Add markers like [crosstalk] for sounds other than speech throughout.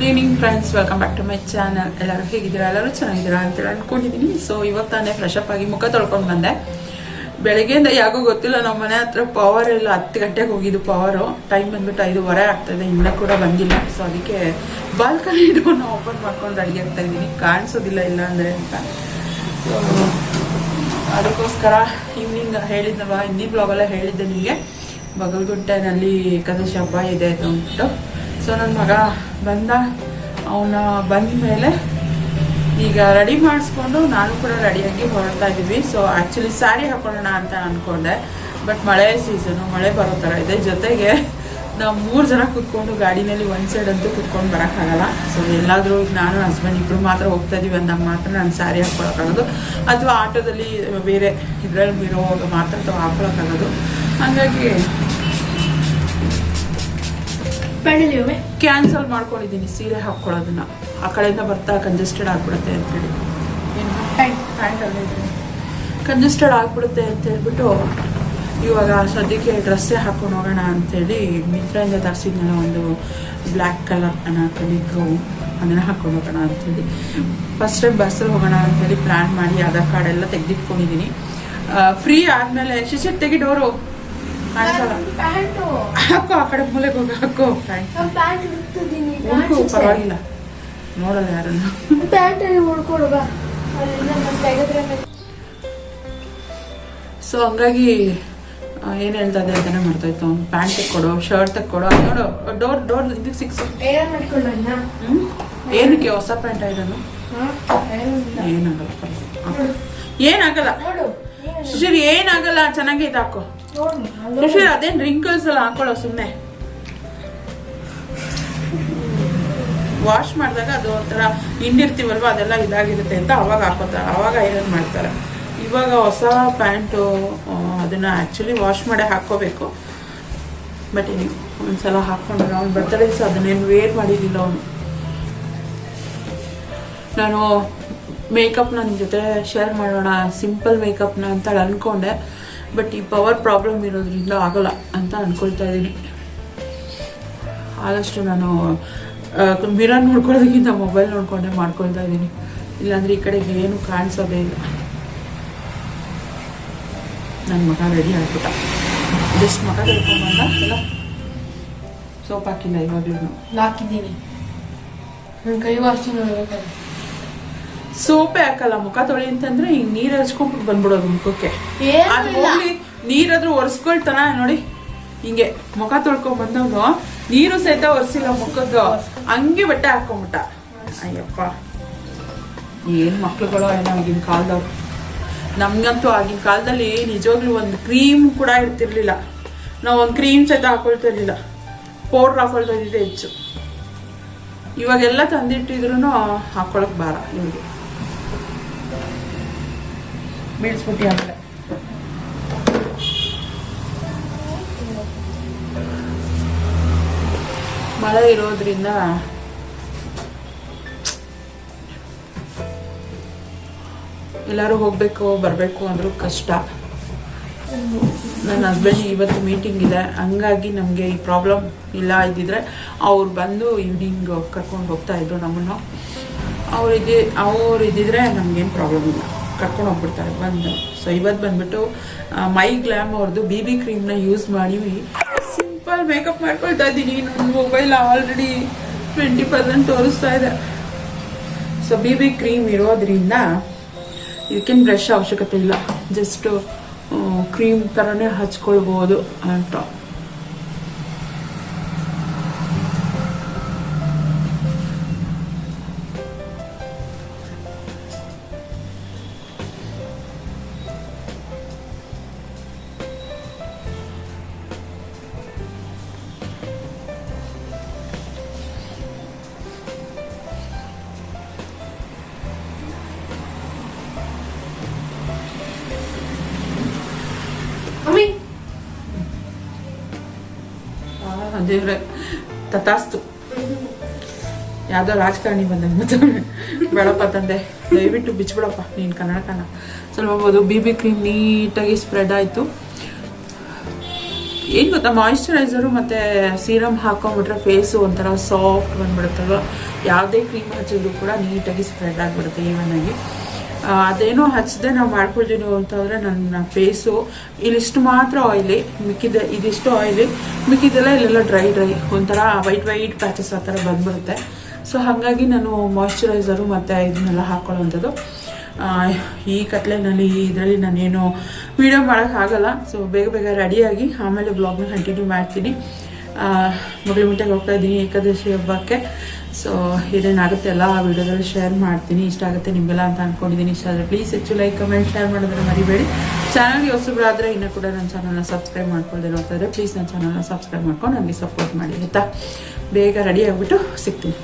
Good friends welcome back to my channel ಎಲ್ಲರೂ ಹೇಗಿದ್ದೀರಾ? ಎಲ್ಲರೂ ಚೆನ್ನಾಗಿದ್ದೀರಾ ಅಂತೇಳಿ ಅನ್ಕೊಂಡಿದ್ದೀನಿ. ಸೊ ಇವತ್ತು ತಾನೇ ಫ್ರೆಶ್ ಅಪ್ ಆಗಿ ಮುಖ ತೊಳ್ಕೊಂಡು ಬಂದೆ. ಬೆಳಗ್ಗೆಯಿಂದ ಯಾಕೋ ಗೊತ್ತಿಲ್ಲ, ನಮ್ಮ ಮನೆ ಹತ್ರ ಪವರ್ ಎಲ್ಲ ಹತ್ತು ಗಂಟೆಗೆ ಹೋಗಿದ್ದು ಪವರು ಟೈಮ್ ಬಂದ್ಬಿಟ್ಟು ಐದುವರೆ ಆಗ್ತಾಯಿದೆ ಇನ್ನೂ ಕೂಡ ಬಂದಿಲ್ಲ. ಸೊ ಅದಕ್ಕೆ ಬಾಲ್ಕನಿ ಡೋರ್ನ ಓಪನ್ ಮಾಡ್ಕೊಂಡು ಅಡುಗೆ ಆಗ್ತಾ ಇದ್ದೀನಿ. ಕಾಣಿಸೋದಿಲ್ಲ ಇಲ್ಲ ಅಂದರೆ ಅಂತ. ಸೊ ಅದಕ್ಕೋಸ್ಕರ ಈವ್ನಿಂಗ್ ಹೇಳಿದ್ನಲ್ವ? ಹಿಂದಿ ಬ್ಲಾಗಲ್ಲೇ ಹೇಳಿದ್ದೆ ನಿಮಗೆ. ಬಗಲ್ಗುಂಟೆನಲ್ಲಿ ಏಕಾದಶಿ ಹಬ್ಬ ಇದೆ ಅಂತ ಸೊ ನನ್ನ ಮಗ ಬಂದ. ಅವನ ಬಂದ ಮೇಲೆ ಈಗ ರೆಡಿ ಮಾಡಿಸ್ಕೊಂಡು ನಾನು ಕೂಡ ರೆಡಿಯಾಗಿ ಹೊರಡ್ತಾ ಇದ್ದೀವಿ. ಸೊ ಆ್ಯಕ್ಚುಲಿ ಸ್ಯಾರಿ ಹಾಕೊಳ್ಳೋಣ ಅಂತ ಅಂದ್ಕೊಂಡೆ ಬಟ್ ಮಳೆ ಸೀಸನು ಮಳೆ ಬರೋ ಥರ ಇದೆ. ಜೊತೆಗೆ ನಾವು ಮೂರು ಜನ ಕೂತ್ಕೊಂಡು ಗಾಡಿನಲ್ಲಿ ಒಂದು ಸೈಡ್ ಅಂತೂ ಕೂತ್ಕೊಂಡು ಬರೋಕ್ಕಾಗಲ್ಲ. ಸೊ ಎಲ್ಲಾದರೂ ನಾನು ಹಸ್ಬೆಂಡ್ ಇಬ್ಬರು ಮಾತ್ರ ಹೋಗ್ತಾ ಇದ್ದೀವಿ ಅಂದಾಗ ಮಾತ್ರ ನಾನು ಸ್ಯಾರಿ ಹಾಕ್ಕೊಳಕ್ಕಾಗೋದು ಅಥವಾ ಆಟೋದಲ್ಲಿ ಬೇರೆ ಇದರಲ್ಲಿ ಇರೋವಾಗ ಮಾತ್ರ ತಾವು ಹಾಕ್ಕೊಳಕ್ಕಾಗೋದು ಹಾಗಾಗಿ ಪ್ಯಾಂಡಲ್ ಕ್ಯಾನ್ಸಲ್ ಮಾಡ್ಕೊಂಡಿದ್ದೀನಿ ಸೀರೆ ಹಾಕ್ಕೊಳ್ಳೋದನ್ನ. ಆ ಕಡೆಯಿಂದ ಬರ್ತಾ ಕಂಜೆಸ್ಟೆಡ್ ಆಗ್ಬಿಡುತ್ತೆ ಅಂತೇಳಿ ಕಂಜೆಸ್ಟೆಡ್ ಆಗ್ಬಿಡುತ್ತೆ ಅಂತ ಹೇಳ್ಬಿಟ್ಟು ಇವಾಗ ಸದ್ಯಕ್ಕೆ ಡ್ರೆಸ್ಸೇ ಹಾಕೊಂಡು ಹೋಗೋಣ ಅಂತೇಳಿ ಮಿಂತ್ರಾಯಿಂದ ತರಿಸಿದ್ನಲ್ಲ ಒಂದು ಬ್ಲ್ಯಾಕ್ ಕಲರ್ ಅನಾಕಲಿ ಗೌನ್ ಅದನ್ನು ಹಾಕೊಂಡು ಹೋಗೋಣ ಅಂತೇಳಿ ಫಸ್ಟ್ ಟೈಮ್ ಬಸ್ಸಲ್ಲಿ ಹೋಗೋಣ ಅಂತೇಳಿ ಪ್ಲ್ಯಾನ್ ಮಾಡಿ ಆಧಾರ್ ಕಾರ್ಡ್ ಎಲ್ಲ ತೆಗೆದಿಟ್ಕೊಂಡಿದ್ದೀನಿ. ಫ್ರೀ ಆದಮೇಲೆ ಶಿಶಿ ತೆಗಿ ಡೋರು ಕಾಣಿಸಲ್ಲ ಪ್ಯಾಂಟು ಹಾಕೋ ಆ ಕಡೆ ಮೂಲೆಗೆ ಹೋಗಿ ಹಾಕೋ ಉಳ್ಕೊ, ಪರವಾಗಿಲ್ಲ. ಯಾರನ್ನ. ಮತ್ತೆ. ಸೊ ಹಂಗಾಗಿ ಏನು ಹೇಳ್ತಾ ಇದೆ ಮಾಡ್ತಾ ಮಾಡ್ತಾಯಿತ್ತು ಅವ್ನು ಪ್ಯಾಂಟ್ ತೆಕ್ಕೊಡು ಶರ್ಟ್ ತೆಕ್ಕೊಡು. ಅದು ನೋಡು ಡೋರ್ ಡೋರ್ ಇದಕ್ಕೆ ಸಿಕ್ಸ್. ಏನಕ್ಕೆ ಹೊಸ ಪ್ಯಾಂಟ್ ಇದನ್ನು. ಏನಾಗಲ್ಲ. ಏನಾಗಲ್ಲ. ಸುಶೀರ್ ಏನಾಗಲ್ಲ. ಚೆನ್ನಾಗೈತೆ ಹಾಕೋ. ಅದೇನು ರಿಂಕಲ್ಸ್ ಎಲ್ಲ ಹಾಕೊಳ್ಳೋ ಸುಮ್ಮನೆ ವಾಶ್ ಮಾಡಿದಾಗ ಅದು ಒಂಥರ ಹಿಂಡಿರ್ತೀವಲ್ವ, ಅದೆಲ್ಲ ಇದಾಗಿರುತ್ತೆ ಅಂತ ಅವಾಗ ಹಾಕೋತಾರೆ ಅವಾಗ ಐರನ್ ಮಾಡ್ತಾರೆ. ಇವಾಗ ಹೊಸ ಪ್ಯಾಂಟು ಅದನ್ನು ಆ್ಯಕ್ಚುಲಿ ವಾಶ್ ಮಾಡೇ ಹಾಕ್ಕೋಬೇಕು. ಬಟ್ ಇನ್ನು ಒಂದ್ಸಲ ಹಾಕ್ಕೊಂಡ್ರೆ ಅವ್ನು ಬರ್ತಡೇ ಸೊ ಅದನ್ನೇನು ವೇರ್ ಮಾಡಿರಲಿಲ್ಲ ಅವನು. ನಾನು ಮೇಕಪ್ನ ನಿಮ್ಮ ಜೊತೆ ಶೇರ್ ಮಾಡೋಣ ಸಿಂಪಲ್ ಮೇಕಪ್ನ ಅಂತ ಅಂದ್ಕೊಂಡೆ ಬಟ್ ಈ ಪವರ್ ಪ್ರಾಬ್ಲಮ್ ಇರೋದ್ರಿಂದ ಆಗೋಲ್ಲ ಅಂತ ಅಂದ್ಕೊಳ್ತಾ ಇದ್ದೀನಿ. ಆದಷ್ಟು ನಾನು ಮಿರರ್ ನೋಡ್ಕೊಳ್ಳೋದಕ್ಕಿಂತ ಮೊಬೈಲ್ ನೋಡ್ಕೊಂಡೆ ಮಾಡ್ಕೊಳ್ತಾ ಇದ್ದೀನಿ. ಇಲ್ಲಾಂದ್ರೆ ಈ ಕಡೆಗೆ ಏನು ಕಾಣಿಸೋದೇ ಇಲ್ಲ. ನನ್ನ ಮಗ ರೆಡಿ ಆಗ್ಬಿಟ್ಟ. ಜಸ್ಟ್ ಮಗ ತೆಳ್ಕೊಂಬಂದ ಎಲ್ಲ ಸೋಪ್ ಹಾಕಿಲ್ಲ ಇವಾಗಲೂ ಹಾಕಿದ್ದೀನಿ ನನ್ನ ಕೈ ನೋಡ್ಬೇಕಾದ್ರೆ ಸೋಪೇ ಹಾಕಲ್ಲ ಮುಖ ತೊಳಿ ಅಂತಂದ್ರೆ ಹಿಂಗ್ ನೀರ್ ಹಚ್ಕೊಂಡ್ಬಿಟ್ಟು ಬಂದ್ಬಿಡೋದು ಮುಖಕ್ಕೆ. ಏನೂ ಅದು. ಹೋಗ್ಲಿ ನೀರಾದ್ರೂ ಒರೆಸ್ಕೊಳ್ತಾನ ನೋಡಿ. ಹಿಂಗೆ ಮುಖ ತೊಳ್ಕೊಂಡ್ ಬಂದವನು ನೀರು ಸಹಿತ ಒರೆಸಿಲ್ಲ ಮುಖದ್ದು ಹಂಗೆ ಬಟ್ಟೆ ಹಾಕೊಂಬಿಟ್ಟ ಅಯ್ಯಪ್ಪ. ಏನ್ ಮಕ್ಳುಗಳು ಏನೋ ಆಗಿನ ಕಾಲದವ್ರು. ನಮ್ಗಂತೂ ಆಗಿನ ಕಾಲದಲ್ಲಿ ನಿಜವಾಗ್ಲೂ ಒಂದು ಕ್ರೀಮ್ ಕೂಡ ಇರ್ತಿರ್ಲಿಲ್ಲ. ನಾವು ಒಂದು ಕ್ರೀಮ್ ಸಹಿತ ಹಾಕೊಳ್ತಿರ್ಲಿಲ್ಲ ಪೌಡ್ರ್ ಹಾಕೊಳ್ತಾ ಇದ್ದಿದ್ದೆ ಹೆಚ್ಚು. ಇವಾಗೆಲ್ಲ ತಂದಿಟ್ಟಿದ್ರು ಹಾಕೊಳಕ್ ಬಾರ ಇವ್ರಿಗೆ. ಬೀಳ್ಸ್ಬಿಟ್ಟು ಆಮೇಲೆ. ಮಳೆ ಇರೋದ್ರಿಂದ ಎಲ್ಲರೂ ಹೋಗ್ಬೇಕು, ಬರಬೇಕು ಅಂದ್ರೂ ಕಷ್ಟ. ನನ್ನ ಹಸ್ಬೆಂಡ್ ಇವತ್ತು ಮೀಟಿಂಗ್ ಇದೆ. ಹಂಗಾಗಿ ನಮಗೆ ಈ ಪ್ರಾಬ್ಲಮ್ ಇಲ್ಲ ಇದ್ದಿದ್ರೆ ಅವ್ರು ಬಂದು ಈವ್ನಿಂಗ್ ಕರ್ಕೊಂಡು ಹೋಗ್ತಾ ಇದ್ರು ನಮ್ಮನ್ನು. ಅವ್ರು ಇದ್ದಿ ಅವ್ರು ಇದ್ದಿದ್ರೆ ನಮಗೇನು ಪ್ರಾಬ್ಲಮ್ ಇಲ್ಲ. ಕರ್ಕೊಂಡು ಹೋಗ್ಬಿಡ್ತಾರೆ, ಬಂದು. ಸೊ ಇವತ್ತು ಬಂದ್ಬಿಟ್ಟು ಮೈ ಗ್ಲಾಮ್ ಅವ್ರದ್ದು ಬಿ ಬಿ ಕ್ರೀಮ್ನ ಯೂಸ್ ಮಾಡಿ ಸಿಂಪಲ್ ಮೇಕಪ್ ಮಾಡ್ಕೊಳ್ತಾ ಇದ್ದೀನಿ. ನನ್ನ ಮೊಬೈಲ್ ಆಲ್ರೆಡಿ ಟ್ವೆಂಟಿ ಪರ್ಸೆಂಟ್ ತೋರಿಸ್ತಾ ಇದೆ. ಸೊ ಬಿ ಬಿ ಕ್ರೀಮ್ ಇರೋದ್ರಿಂದ ಇದಕ್ಕೇನು ಬ್ರಷ್ ಅವಶ್ಯಕತೆ ಇಲ್ಲ. ಜಸ್ಟ್ ಕ್ರೀಮ್ ಥರನೇ ಹಚ್ಕೊಳ್ಬೋದು ಅಂತ. ತಥಾಸ್ತು. ಯಾವುದೋ ರಾಜಕಾರಣಿ ಬಂದಂಗೆ ಮತ್ತೆ ಬೇಡಪ್ಪ ತಂದೆ, ದಯವಿಟ್ಟು ಬಿಚ್ಬಿಡಪ್ಪ ನೀನು ಕನ್ನ ಸ್ವಲ್ಪ ಹೋಗ್ಬೋದು ಬಿ ಬಿ ಕ್ರೀಮ್ ನೀಟಾಗಿ ಸ್ಪ್ರೆಡ್ ಆಯಿತು. ಏನು ಗೊತ್ತಾ ಮಾಯಿಶ್ಚರೈಸರು ಮತ್ತು ಸೀರಮ್ ಹಾಕೊಂಡ್ಬಿಟ್ರೆ ಫೇಸು ಒಂಥರ ಸಾಫ್ಟ್ ಬಂದ್ಬಿಡುತ್ತಲ್ವ? ಯಾವುದೇ ಕ್ರೀಮ್ ಹಚ್ಚಿದ್ರು ಕೂಡ ನೀಟಾಗಿ ಸ್ಪ್ರೆಡ್ ಆಗಿಬಿಡುತ್ತೆ ಈವನಾಗಿ ಅದೇನೋ ಹಚ್ಚದೆ, ನಾವು ಮಾಡ್ಕೊಳ್ತೀವಿ ಅಂತಂದರೆ ನನ್ನ ಫೇಸು ಇಲ್ಲಿಷ್ಟು ಮಾತ್ರ ಆಯಿಲಿ ಮಿಕ್ಕಿದ, ಇದಿಷ್ಟು ಆಯಿಲಿ ಮಿಕ್ಕಿದೆಲ್ಲ ಇಲ್ಲೆಲ್ಲ ಡ್ರೈ ಡ್ರೈ ಒಂಥರ ವೈಟ್ ವೈಟ್ ಪ್ಯಾಚಸ್ ಆ ಥರ ಬಂದ್ಬಿಡುತ್ತೆ. ಸೊ ಹಾಗಾಗಿ ನಾನು ಮಾಯಿಶ್ಚರೈಸರು ಮತ್ತು ಇದನ್ನೆಲ್ಲ ಹಾಕ್ಕೊಳ್ಳೋವಂಥದ್ದು ಈ ಕತ್ಲೆನಲ್ಲಿ, ಇದರಲ್ಲಿ ನಾನೇನು ವೀಡಿಯೋ ಮಾಡೋಕ್ಕಾಗಲ್ಲ ಸೊ ಬೇಗ ಬೇಗ ರೆಡಿಯಾಗಿ ಆಮೇಲೆ ಬ್ಲಾಗ್ನ ಕಂಟಿನ್ಯೂ ಮಾಡ್ತೀನಿ. ಮಗಳ ಮುಟ್ಟೆಗೆ ಹೋಗ್ತಾ ಇದ್ದೀನಿ ಏಕಾದಶಿ ಹಬ್ಬಕ್ಕೆ. ಸೊ ಏನೇನಾಗುತ್ತೆ ಎಲ್ಲ ವಿಡಿಯೋದಲ್ಲಿ ಶೇರ್ ಮಾಡ್ತೀನಿ. ಇಷ್ಟ ಆಗುತ್ತೆ ನಿಮಗೆಲ್ಲ ಅಂತ ಅಂದ್ಕೊಂಡಿದ್ದೀನಿ ಇಷ್ಟ ಆದರೆ ಪ್ಲೀಸ್ ಹೆಚ್ಚು ಲೈಕ್ ಕಮೆಂಟ್ ಶೇರ್ ಮಾಡೋದ್ರೆ ಮರಿಬೇಡಿ. ಚಾನಲ್ಗೆ ಹೊಸಬ್ರಾದರೆ ಇನ್ನೂ ಕೂಡ ನನ್ನ ಚಾನಲ್ನ ಸಬ್ಸ್ಕ್ರೈಬ್ ಮಾಡ್ಕೊಳ್ದೆ ಇದ್ದರೆ ಪ್ಲೀಸ್ ನನ್ನ ಚಾನಲ್ನ ಸಬ್ಸ್ಕ್ರೈಬ್ ಮಾಡ್ಕೊಂಡು ನನಗೆ ಸಪೋರ್ಟ್ ಮಾಡಿ, ಆಯಿತಾ? ಬೇಗ ರೆಡಿ ಆಗಿಬಿಟ್ಟು ಸಿಗ್ತೀನಿ.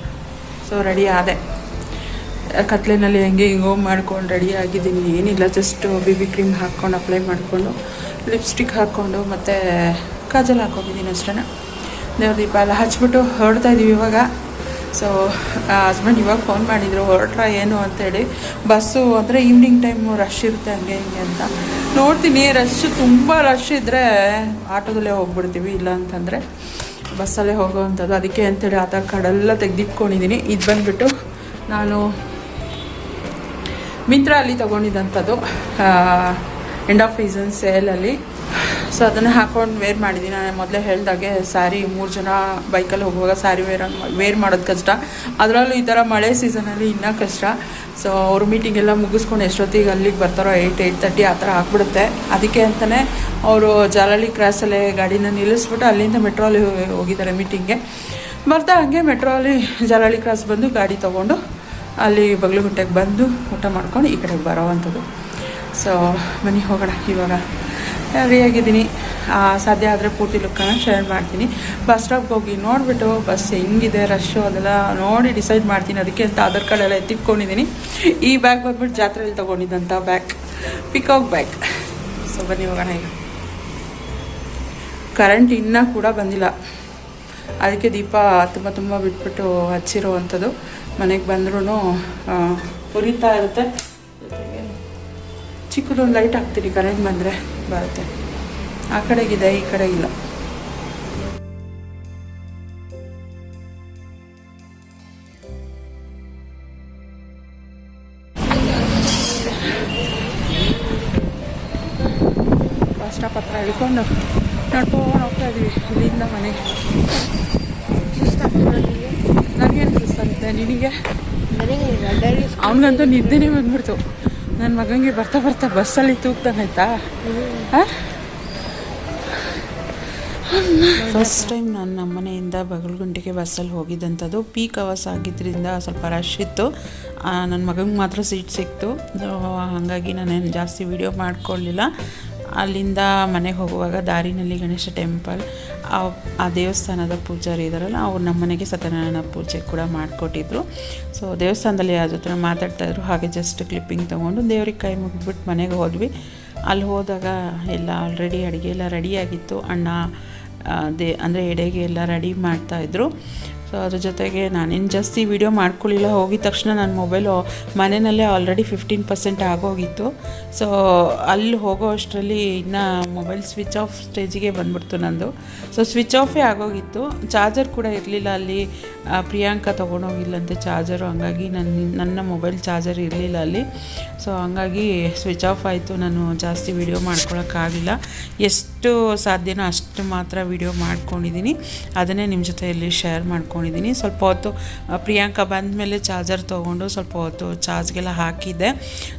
ಸೊ ರೆಡಿ ಆದೆ. ಕತ್ಲೆನಲ್ಲಿ ಹೆಂಗೆ ಹೋಮ್ ಮಾಡ್ಕೊಂಡು ರೆಡಿ ಆಗಿದ್ದೀನಿ. ಏನಿಲ್ಲ ಜಸ್ಟ್ ಬಿ ಬಿ ಕ್ರೀಮ್ ಹಾಕ್ಕೊಂಡು ಅಪ್ಲೈ ಮಾಡಿಕೊಂಡು ಲಿಪ್ಸ್ಟಿಕ್ ಹಾಕ್ಕೊಂಡು, ಮತ್ತು ಕಾಜಲ್ ಹಾಕೊಂಡಿದ್ದೀನಿ ಅಷ್ಟೇ ದೇವ್ರ ದೀಪ ಎಲ್ಲ ಹಚ್ಬಿಟ್ಟು ಹೊರಡ್ತಾ ಇದ್ದೀವಿ ಇವಾಗ. ಸೊ ಹಸ್ಬೆಂಡ್ ಇವಾಗ ಫೋನ್ ಮಾಡಿದರು, ಹೊರಟ್ರ ಏನು ಅಂತೇಳಿ. ಬಸ್ಸು ಅಂದರೆ ಈವ್ನಿಂಗ್ ಟೈಮು ರಶ್ ಇರುತ್ತೆ ಹಂಗೆ ಹಿಂಗೆ ಅಂತ. ನೋಡ್ತೀನಿ ರಶ್ ತುಂಬ ರಶ್ ಇದ್ದರೆ ಆಟೋದಲ್ಲೇ ಹೋಗ್ಬಿಡ್ತೀವಿ, ಇಲ್ಲ ಅಂತಂದರೆ ಬಸ್ಸಲ್ಲೇ ಹೋಗೋವಂಥದ್ದು. ಅದಕ್ಕೆ ಅಂತೇಳಿ ಆಧಾರ್ ಕಾರ್ಡೆಲ್ಲ ತೆಗೆದಿಟ್ಕೊಂಡಿದ್ದೀನಿ. ಇದು ಬಂದುಬಿಟ್ಟು ನಾನು ಮಿಂತ್ರ ಅಲ್ಲಿ ತೊಗೊಂಡಿದ್ದಂಥದ್ದು ಎಂಡ್ ಆಫ್ ಸೀಸನ್ ಸೇಲಲ್ಲಿ ಸೊ ಅದನ್ನು ಹಾಕೊಂಡು ವೇರ್ ಮಾಡಿದ್ದೀನಿ ನಾನು ಮೊದಲೇ ಹೇಳಿದಾಗೆ ಸ್ಯಾರಿ ಮೂರು ಜನ ಬೈಕಲ್ಲಿ ಹೋಗುವಾಗ ಸ್ಯಾರಿ ವೇರ್ ವೇರ್ ಮಾಡೋದು ಕಷ್ಟ. ಅದರಲ್ಲೂ ಈ ಥರ ಮಳೆ ಸೀಸನಲ್ಲಿ ಇನ್ನೂ ಕಷ್ಟ. ಸೊ ಅವ್ರ ಮೀಟಿಂಗ್ ಎಲ್ಲ ಮುಗಿಸ್ಕೊಂಡು ಎಷ್ಟೊತ್ತಿಗೆ ಅಲ್ಲಿಗೆ ಬರ್ತಾರೋ ಏಯ್ಟ್ ಏಯ್ಟ್ ತರ್ಟಿ ಆ ಥರ ಆಗ್ಬಿಡುತ್ತೆ. ಅದಕ್ಕೆ ಅಂತಲೇ ಅವರು ಜಾಲಹಳ್ಳಿ ಕ್ರಾಸಲ್ಲೇ ಗಾಡಿನ ನಿಲ್ಲಿಸ್ಬಿಟ್ಟು ಅಲ್ಲಿಂದ ಮೆಟ್ರೋಲಿ ಹೋಗಿದ್ದಾರೆ ಮೀಟಿಂಗ್ಗೆ ಬರ್ತಾ ಹಾಗೆ ಮೆಟ್ರೋಲಿ ಜಾಲಹಳ್ಳಿ ಕ್ರಾಸ್ ಬಂದು ಗಾಡಿ ತೊಗೊಂಡು ಅಲ್ಲಿ ಬಗ್ಲುಗುಂಟೆಗೆ ಬಂದು ಊಟ ಮಾಡ್ಕೊಂಡು ಈ ಕಡೆಗೆ ಬರೋವಂಥದ್ದು. ಸೊ ಬನ್ನಿ ಹೋಗೋಣ ಇವಾಗ. ರೆಡಿಯಾಗಿದ್ದೀನಿ ಸಾಧ್ಯ ಆದರೆ ಪೂರ್ತಿ ಲುಕ್ಕನ್ನು ಶೇರ್ ಮಾಡ್ತೀನಿ. ಬಸ್ ಸ್ಟಾಪ್ಗೆ ಹೋಗಿ ನೋಡಿಬಿಟ್ಟು, ಬಸ್ ಹೆಂಗಿದೆ ರಶ್ಶು ಅದೆಲ್ಲ ನೋಡಿ ಡಿಸೈಡ್ ಮಾಡ್ತೀನಿ. ಅದಕ್ಕೆ ಅಂತ ಆಧಾರ್ ಕಾರ್ಡ್ ಎಲ್ಲ ಎತ್ತಿಟ್ಕೊಂಡಿದ್ದೀನಿ. ಈ ಬ್ಯಾಗ್ ಬಂದ್ಬಿಟ್ಟು ಜಾತ್ರೆಯಲ್ಲಿ ತೊಗೊಂಡಿದ್ದಂಥ ಬ್ಯಾಗ್ ಪಿಕಾಕ್ ಬ್ಯಾಗ್ ಸೊ ಬನ್ನಿ ಹೋಗೋಣ ಈಗ. ಕರೆಂಟ್ ಇನ್ನೂ ಕೂಡ ಬಂದಿಲ್ಲ. ಅದಕ್ಕೆ ದೀಪ ತುಂಬ ತುಂಬ ಬಿಟ್ಬಿಟ್ಟು ಹಚ್ಚಿರೋವಂಥದ್ದು. ಮನೆಗೆ ಬಂದ್ರೂ ಉರಿತಾ ಇರುತ್ತೆ. ಚಿಕ್ಕದೊಂದು ಲೈಟ್ ಹಾಕ್ತೀನಿ ಕರೆಂಟ್ ಬಂದರೆ ಬರುತ್ತೆ. ಆ ಕಡೆಗಿದೆ ಈ ಕಡೆ ಇಲ್ಲ. ಹತ್ರ ಹಿಡ್ಕೊಂಡು ನಡ್ಕೊಂಡು ಹೋಗ್ತಾ ಇದ್ವಿ ಇಲ್ಲಿಂದ ಮನೆಗೆ ನನಗೇನು ಸುಸ್ತಾಗುತ್ತೆ ನಿನಗೆ? ಅವನಿಗಂತೂ ನಿದ್ದೆನೇ ಬಂದ್ಬಿಡ್ತು. ನನ್ನ ಮಗನಿಗೆ ಬರ್ತಾ ಬರ್ತಾ ಬಸ್ಸಲ್ಲಿ ತೂಗ್ತಾನಾಯ್ತಾ ಫಸ್ಟ್ ಟೈಮ್ ನಾನು ನಮ್ಮ ಮನೆಯಿಂದ ಬಗಲ್ಗುಂಟೆಗೆ ಬಸ್ಸಲ್ಲಿ ಹೋಗಿದ್ದಂಥದ್ದು. ಪೀಕ್ ಅವರ್ಸ್ ಆಗಿದ್ದರಿಂದ ಸ್ವಲ್ಪ ರಶ್ ಇತ್ತು. ನನ್ನ ಮಗಂಗೆ ಮಾತ್ರ ಸೀಟ್ ಸಿಕ್ತು. ಹಾಗಾಗಿ ನಾನೇನು ಜಾಸ್ತಿ ವೀಡಿಯೋ ಮಾಡ್ಕೊಳ್ಳಿಲ್ಲ ಅಲ್ಲಿಂದ ಮನೆಗೆ ಹೋಗುವಾಗ ದಾರಿನಲ್ಲಿ ಗಣೇಶ ಟೆಂಪಲ್ ಆ ದೇವಸ್ಥಾನದ ಪೂಜಾರಿ ಇದ್ದಾರಲ್ಲ, ಅವ್ರು ನಮ್ಮ ಮನೆಗೆ ಸತ್ಯನಾರಾಯಣ ಪೂಜೆ ಕೂಡ ಮಾಡಿಕೊಟ್ಟಿದ್ರು. ಸೊ ದೇವಸ್ಥಾನದಲ್ಲಿ ಯಾರ ಜೊತೆ ಮಾತಾಡ್ತಾ ಇದ್ರು. ಹಾಗೆ ಜಸ್ಟ್ ಕ್ಲಿಪ್ಪಿಂಗ್ ತೊಗೊಂಡು ದೇವ್ರಿಗೆ ಕೈ ಮುಗಿದ್ಬಿಟ್ಟು ಮನೆಗೆ ಹೋದ್ವಿ. ಅಲ್ಲಿ ಹೋದಾಗ ಎಲ್ಲ ಆಲ್ರೆಡಿ ಅಡುಗೆ ಎಲ್ಲ ರೆಡಿಯಾಗಿತ್ತು ಅಣ್ಣ ದೇ, ಅಂದರೆ ಎಡೆಗೆ ಎಲ್ಲ ರೆಡಿ ಮಾಡ್ತಾಯಿದ್ರು ಸೊ ಅದ್ರ ಜೊತೆಗೆ ನಾನೇನು ಜಾಸ್ತಿ ವೀಡಿಯೋ ಮಾಡ್ಕೊಳ್ಳಿಲ್ಲ ಹೋಗಿದ ತಕ್ಷಣ ನನ್ನ ಮೊಬೈಲು ಮನೆಯಲ್ಲೇ ಆಲ್ರೆಡಿ ಫಿಫ್ಟೀನ್ ಪರ್ಸೆಂಟ್ ಆಗೋಗಿತ್ತು. ಸೊ ಅಲ್ಲಿ ಹೋಗೋ ಅಷ್ಟರಲ್ಲಿ ಇನ್ನು ಮೊಬೈಲ್ ಸ್ವಿಚ್ ಆಫ್ ಸ್ಟೇಜಿಗೆ ಬಂದ್ಬಿಡ್ತು ನಂದು. ಸೊ ಸ್ವಿಚ್ ಆಫೇ ಆಗೋಗಿತ್ತು. ಚಾರ್ಜರ್ ಕೂಡ ಇರಲಿಲ್ಲ ಅಲ್ಲಿ. ಪ್ರಿಯಾಂಕಾ ತೊಗೊಂಡೋಗಿಲ್ಲಂತೆ ಚಾರ್ಜರು ಹಂಗಾಗಿ ನನ್ನ ನನ್ನ ಮೊಬೈಲ್ ಚಾರ್ಜರ್ ಇರಲಿಲ್ಲ ಅಲ್ಲಿ. ಸೊ ಹಂಗಾಗಿ ಸ್ವಿಚ್ ಆಫ್ ಆಯಿತು. ನಾನು ಜಾಸ್ತಿ ವೀಡಿಯೋ ಮಾಡ್ಕೊಳೋಕ್ಕಾಗಿಲ್ಲ. ಎಷ್ಟು ಸಾಧ್ಯನೋ ಅಷ್ಟು ಮಾತ್ರ ವಿಡಿಯೋ ಮಾಡ್ಕೊಂಡಿದ್ದೀನಿ ಅದನ್ನೇ ನಿಮ್ಮ ಜೊತೆಯಲ್ಲಿ ಶೇರ್ ಮಾಡ್ಕೊಂಡಿದ್ದೀನಿ ಸ್ವಲ್ಪ ಹೊತ್ತು ಪ್ರಿಯಾಂಕಾ ಬಂದ ಮೇಲೆ ಚಾರ್ಜರ್ ತೊಗೊಂಡು ಸ್ವಲ್ಪ ಹೊತ್ತು ಚಾರ್ಜ್ಗೆಲ್ಲ ಹಾಕಿದ್ದೆ.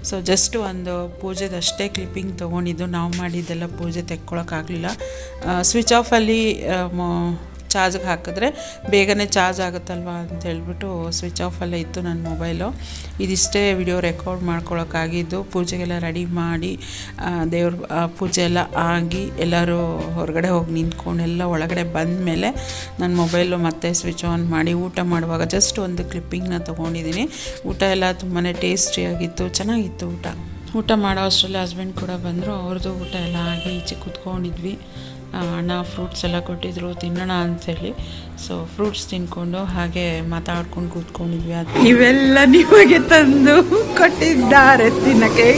ಸೊ ಜಸ್ಟ್ ಒಂದು ಪೂಜೆದಷ್ಟೇ ಕ್ಲಿಪ್ಪಿಂಗ್ ತೊಗೊಂಡಿದ್ದು. ನಾವು ಮಾಡಿದ್ದೆಲ್ಲ ಪೂಜೆ ತೆಕ್ಕೊಳಕ್ಕಾಗಲಿಲ್ಲ. ಸ್ವಿಚ್ ಆಫಲ್ಲಿ ಚಾರ್ಜ್ಗೆ ಹಾಕಿದ್ರೆ ಬೇಗನೆ ಚಾರ್ಜ್ ಆಗುತ್ತಲ್ವ ಅಂತ ಹೇಳ್ಬಿಟ್ಟು ಸ್ವಿಚ್ ಆಫಲ್ಲೇ ಇತ್ತು ನನ್ನ ಮೊಬೈಲು. ಇದಿಷ್ಟೇ ವಿಡಿಯೋ ರೆಕಾರ್ಡ್ ಮಾಡ್ಕೊಳೋಕ್ಕಾಗಿದ್ದು ಪೂಜೆಗೆಲ್ಲ ರೆಡಿ ಮಾಡಿ ದೇವ್ರ ಪೂಜೆ ಎಲ್ಲ ಆಗಿ ಎಲ್ಲರೂ ಹೊರಗಡೆ ಹೋಗಿ ನಿಂತ್ಕೊಂಡು ಎಲ್ಲ ಒಳಗಡೆ ಬಂದ ಮೇಲೆ ನನ್ನ ಮೊಬೈಲು ಮತ್ತೆ ಸ್ವಿಚ್ ಆನ್ ಮಾಡಿ ಊಟ ಮಾಡುವಾಗ ಜಸ್ಟ್ ಒಂದು ಕ್ಲಿಪ್ಪಿಂಗ್ನ ತೊಗೊಂಡಿದ್ದೀನಿ. ಊಟ ಎಲ್ಲ ತುಂಬಾ ಟೇಸ್ಟಿಯಾಗಿತ್ತು, ಚೆನ್ನಾಗಿತ್ತು ಊಟ. ಊಟ ಮಾಡೋ ಅಷ್ಟರಲ್ಲಿ ಹಸ್ಬೆಂಡ್ ಕೂಡ ಬಂದರು, ಅವ್ರದ್ದು ಊಟ ಎಲ್ಲ ಆಗಿ ಈಚೆ ಕೂತ್ಕೊಂಡಿದ್ವಿ. ಅಣ್ಣ ಫ್ರೂಟ್ಸ್ ಎಲ್ಲ ಕೊಟ್ಟಿದ್ರು ತಿನ್ನೋಣ ಅಂಥೇಳಿ. ಸೊ ಫ್ರೂಟ್ಸ್ ತಿನ್ಕೊಂಡು ಹಾಗೆ ಮಾತಾಡ್ಕೊಂಡು ಕೂತ್ಕೊಂಡಿದ್ವಿ. ಅದು ಇವೆಲ್ಲ ನಿಮಗೆ ತಂದು ಕೊಟ್ಟಿದ್ದಾರೆ ತಿನ್ನಕ್ಕೆ.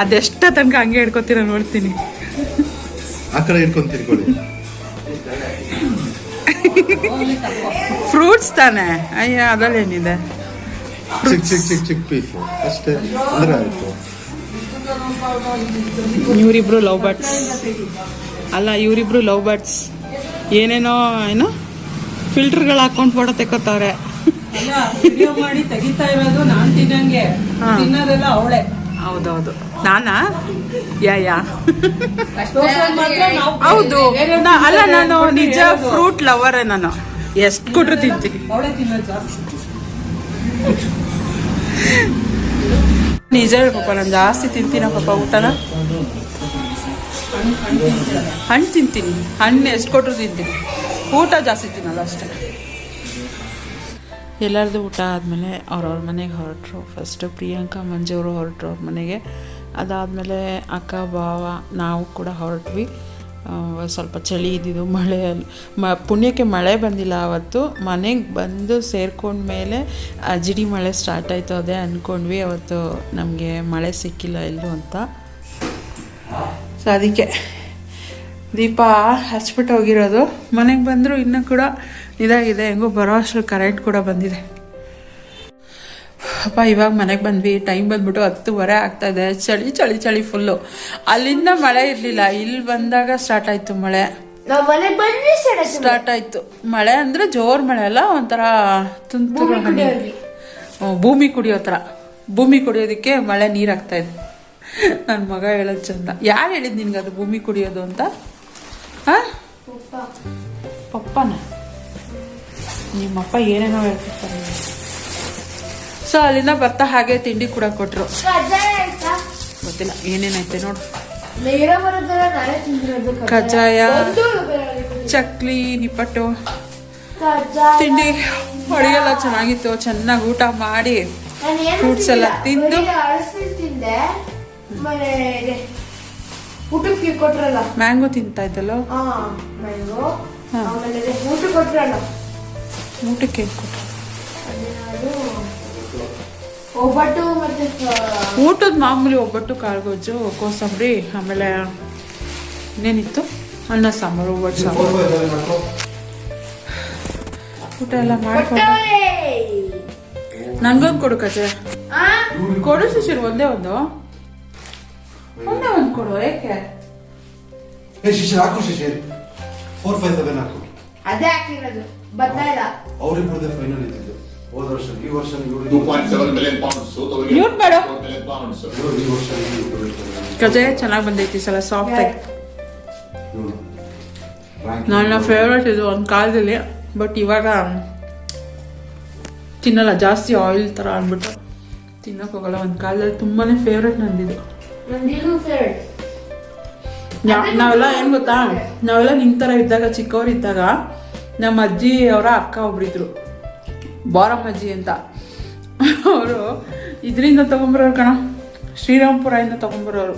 ಅದೆಷ್ಟ ತನಕ ಹಂಗೆ ಹಿಡ್ಕೊತೀರ ನೋಡ್ತೀನಿ. ಆ ಕಡೆ ಫ್ರೂಟ್ಸ್ ತಾನೆ? ಅಯ್ಯ ಅದರಲ್ಲೇನಿದೆ? ಚಿಕ್ಕ ಚಿಕ್ಕ ಚಿಕ್ಕ ಚಿಕ್ಕ ಪೀಸ್ ಅಷ್ಟೇ ಅಂದ್ರೆ ಆಯ್ತು ಇವರಿಬ್ರು ಲವ್ ಬರ್ಡ್ಸ್ ಅಲ್ಲ ಇವರಿಬ್ರು ಲವ್ ಬರ್ಡ್ಸ್ ಏನೇನೋ ಏನೋ? ಫಿಲ್ಟರ್ಗಳು ಹಾಕೊಂಡು ಫೋಟೋ ತೆಕ್ಕೋತಾವ್ರೆ. ವಿಡಿಯೋ ಮಾಡಿ ತೆಗಿತಾ ಇರೋದು ನಾನು ತಿನ್ನಂಗೆ. ಹಾ. ತಿನ್ನೋದೆಲ್ಲ ಅವಳೆ. ಹೌದೌದು. ನಾನಾ? ಯಾ ಯಾ. ಹೌದು. ಅಲ್ಲ ನಾನು ನಿಜ ಫ್ರೂಟ್ ಲವರೇ ನಾನು. ಎಷ್ಟು ಕೊಟ್ಟರು ತಿಂತೀನಿ. ನಿಜ ಪಾಪ ನಾನು ಜಾಸ್ತಿ ತಿಂತೀನ ಪಾಪ ಊಟನ? ಹಣ್ಣು ತಿಂತೀನಿ. ಹಣ್ಣು ಎಷ್ಟು ಕೊಟ್ಟರು ತಿಂತೀನಿ. ಊಟ ಜಾಸ್ತಿ ತಿನ್ನಲ್ಲ ಅಷ್ಟೇ. ಎಲ್ಲರದು ಊಟ ಆದಮೇಲೆ ಅವ್ರವ್ರ ಮನೆಗೆ ಹೊರಟರು. ಫಸ್ಟು ಪ್ರಿಯಾಂಕಾ ಮಂಜು ಅವರು ಹೊರಟರು ಅವ್ರ ಮನೆಗೆ. ಅದಾದಮೇಲೆ ಅಕ್ಕ, ಭಾವ, ನಾವು ಕೂಡ ಹೊರಟ್ವಿ. ಸ್ವಲ್ಪ ಚಳಿ ಇದ್ದಿದ್ದು, ಮಳೆ ಮ, ಪುಣ್ಯಕ್ಕೆ ಮಳೆ ಬಂದಿಲ್ಲ ಆವತ್ತು ಮನೆಗೆ ಬಂದು ಸೇರ್ಕೊಂಡ್ಮೇಲೆ ಮೇಲೆ ಜಿಡಿ ಮಳೆ ಸ್ಟಾರ್ಟ್ ಆಯಿತು ಅದೇ ಅಂದ್ಕೊಂಡ್ವಿ ಅವತ್ತು ನಮಗೆ ಮಳೆ ಸಿಕ್ಕಿಲ್ಲ ಎಲ್ಲೂ ಅಂತ. ಸೊ ಅದಕ್ಕೆ ದೀಪ ಹಚ್ಬಿಟ್ಟು ಹೋಗಿರೋದು. ಮನೆಗೆ ಬಂದರೂ ಇನ್ನೂ ಕೂಡ ಇದಾಗಿದೆ ಹೆಂಗೋ ಬರೋ ಅಷ್ಟು ಕರೆಂಟ್ ಕೂಡ ಬಂದಿದೆ. ಅಪ್ಪ ಇವಾಗ ಮನೆಗೆ ಬಂದ್ವಿ. ಟೈಮ್ ಬಂದ್ಬಿಟ್ಟು ಹತ್ತುವರೆ ಆಗ್ತಾ ಇದೆ ಚಳಿ ಚಳಿ ಚಳಿ ಫುಲ್ಲು ಅಲ್ಲಿಂದ ಮಳೆ ಇರಲಿಲ್ಲ. ಇಲ್ಲಿ ಬಂದಾಗ ಸ್ಟಾರ್ಟ್ ಆಯಿತು ಮಳೆ. ಸ್ಟಾರ್ಟ್ ಆಯಿತು ಮಳೆ. ಅಂದರೆ ಜೋರು ಮಳೆ ಅಲ್ಲ ಒಂಥರ ತುಂತುರು ಭೂಮಿ ಕುಡಿಯೋ ಥರ. ಭೂಮಿ ಕುಡಿಯೋದಕ್ಕೆ ಮಳೆ ನೀರು ಆಗ್ತಾ ಇದೆ. ನನ್ನ ಮಗ ಹೇಳೋದು ಚಂದ. ಯಾರು ಹೇಳಿದ್ ನಿನ್ಗೆ ಅದು ಭೂಮಿ ಕುಡಿಯೋದು ಅಂತ? ಹಾಂ? ಪಪ್ಪನ? ನಿಮ್ಮಪ್ಪ ಏನೇನೋ ಹೇಳ್ತಿರ್ತಾರೆ. ಸೊ ಅಲ್ಲಿಂದ ಬರ್ತಾ ಹಾಗೆ ತಿಂಡಿ ಕೂಡ ಆಯ್ತಾ? ಗೊತ್ತಿಲ್ಲ ಏನೇನೈತೆ ನೋಡು. ಕಜ್ಜಾಯ. ಚಕ್ಲಿ ನಿಪ್ಪಟ್ಟು. ತಿಂಡಿ ತಿಂಡಿ ಅಡುಗೆಲ್ಲ ಚೆನ್ನಾಗಿತ್ತು ಚೆನ್ನಾಗಿ ಊಟ ಮಾಡಿ ಫ್ರೂಟ್ಸ್ ಎಲ್ಲ ತಿಂದು? ಊಟಕ್ಕೆ ಕೊಟ್ರಲ್ಲ. ಮ್ಯಾಂಗೋ ತಿಂತಾ ಇದ್ದಲ್ಲೋ? ಹಾ ಮ್ಯಾಂಗೋ. ಹಾ. ಊಟ ಕೊಟ್ರಲ್ಲ. ಊಟಕ್ಕೆ ಕೊಟ್ರು? ಒಬ್ಬಟ್ಟು ಮತ್ತೆ ಊಟದ ಮಾಮೂಲಿ ಒಬ್ಬಟ್ಟು ಕಾಳ್ಗೊಜ್ಜು ಕೋಸಂಬರಿ ಆಮೇಲೆ ಇನ್ನೇನಿತ್ತು? ಅನ್ನ ಸಾಂಬಾರು ಒಬ್ಬಟ್ಟು ಸಾಂಬಾರು. ಊಟ ಎಲ್ಲ ಮಾಡ್ಕೊಂಡು. ನನ್ಗೊಂದು ಕೊಡು ಕಜೆ. ಆ? ಕೊಡು ಶಿಶಿರ್ ಒಂದೇ ಒಂದು. ಒಂದೇ ಒಂದು ಕೊಡು ಏಕೆ? ಏ ಶಿಶಿರ್ ಹಾಕು ಶಿಶಿರ್ ಫೋರ್ ಫೈವ್ ಸೆವೆನ್ ಹಾಕು. ಅದೇ ಹಾಕಿರೋದು ಬರ್ತಾ ಇಲ್ಲ. ಅವ್ರಿಬ್ರದ್ದೇ ಫೈನಲ್ ಇದ್ದಿದ್ದು. ಹೋದ ವರ್ಷ ಈ ವರ್ಷ ಇವ್ರು 2.7 million pounds. ಸೋತವರಿಗೆ Mute ಮಾಡು. 4 million pounds. ಈ ವರ್ಷ ಚೆನ್ನಾಗಿ ಬಂದೈತಿ ಈ ಸಲ ಸಾಫ್ಟ್ ಆಗಿ. ನನ್ನ ಫೇವ್ರೇಟ್ ಇದು ಒಂದು ಕಾಲದಲ್ಲಿ ಬಟ್ ಇವಾಗ ತಿನ್ನಲ್ಲ ಜಾಸ್ತಿ ಆಯಿಲ್ ಥರ ಅಂದ್ಬಿಟ್ಟು ತಿನ್ನಕ್ಕೆ ಹೋಗಲ್ಲ. ಒಂದು ಕಾಲದಲ್ಲಿ ತುಂಬಾ ಫೇವ್ರೇಟ್ ಯಾ- ನಾವೆಲ್ಲ ಏನು ಗೊತ್ತಾ? ನಾವೆಲ್ಲ ನಿನ್ ಥರ ಇದ್ದಾಗ ಚಿಕ್ಕವ್ರು ಇದ್ದಾಗ ನಮ್ಮ ಅಜ್ಜಿ ಅವರ ಅಕ್ಕ ಒಬ್ರಿದ್ರು. ಬಾರಮ್ಮ ಅಜ್ಜಿ ಅಂತ ಅವರು ಇದರಿಂದ ತೊಗೊಂಬರೋರು ಕಣ ಶ್ರೀರಾಮ್ಪುರದಿಂದ ತೊಗೊಂಬರೋರು.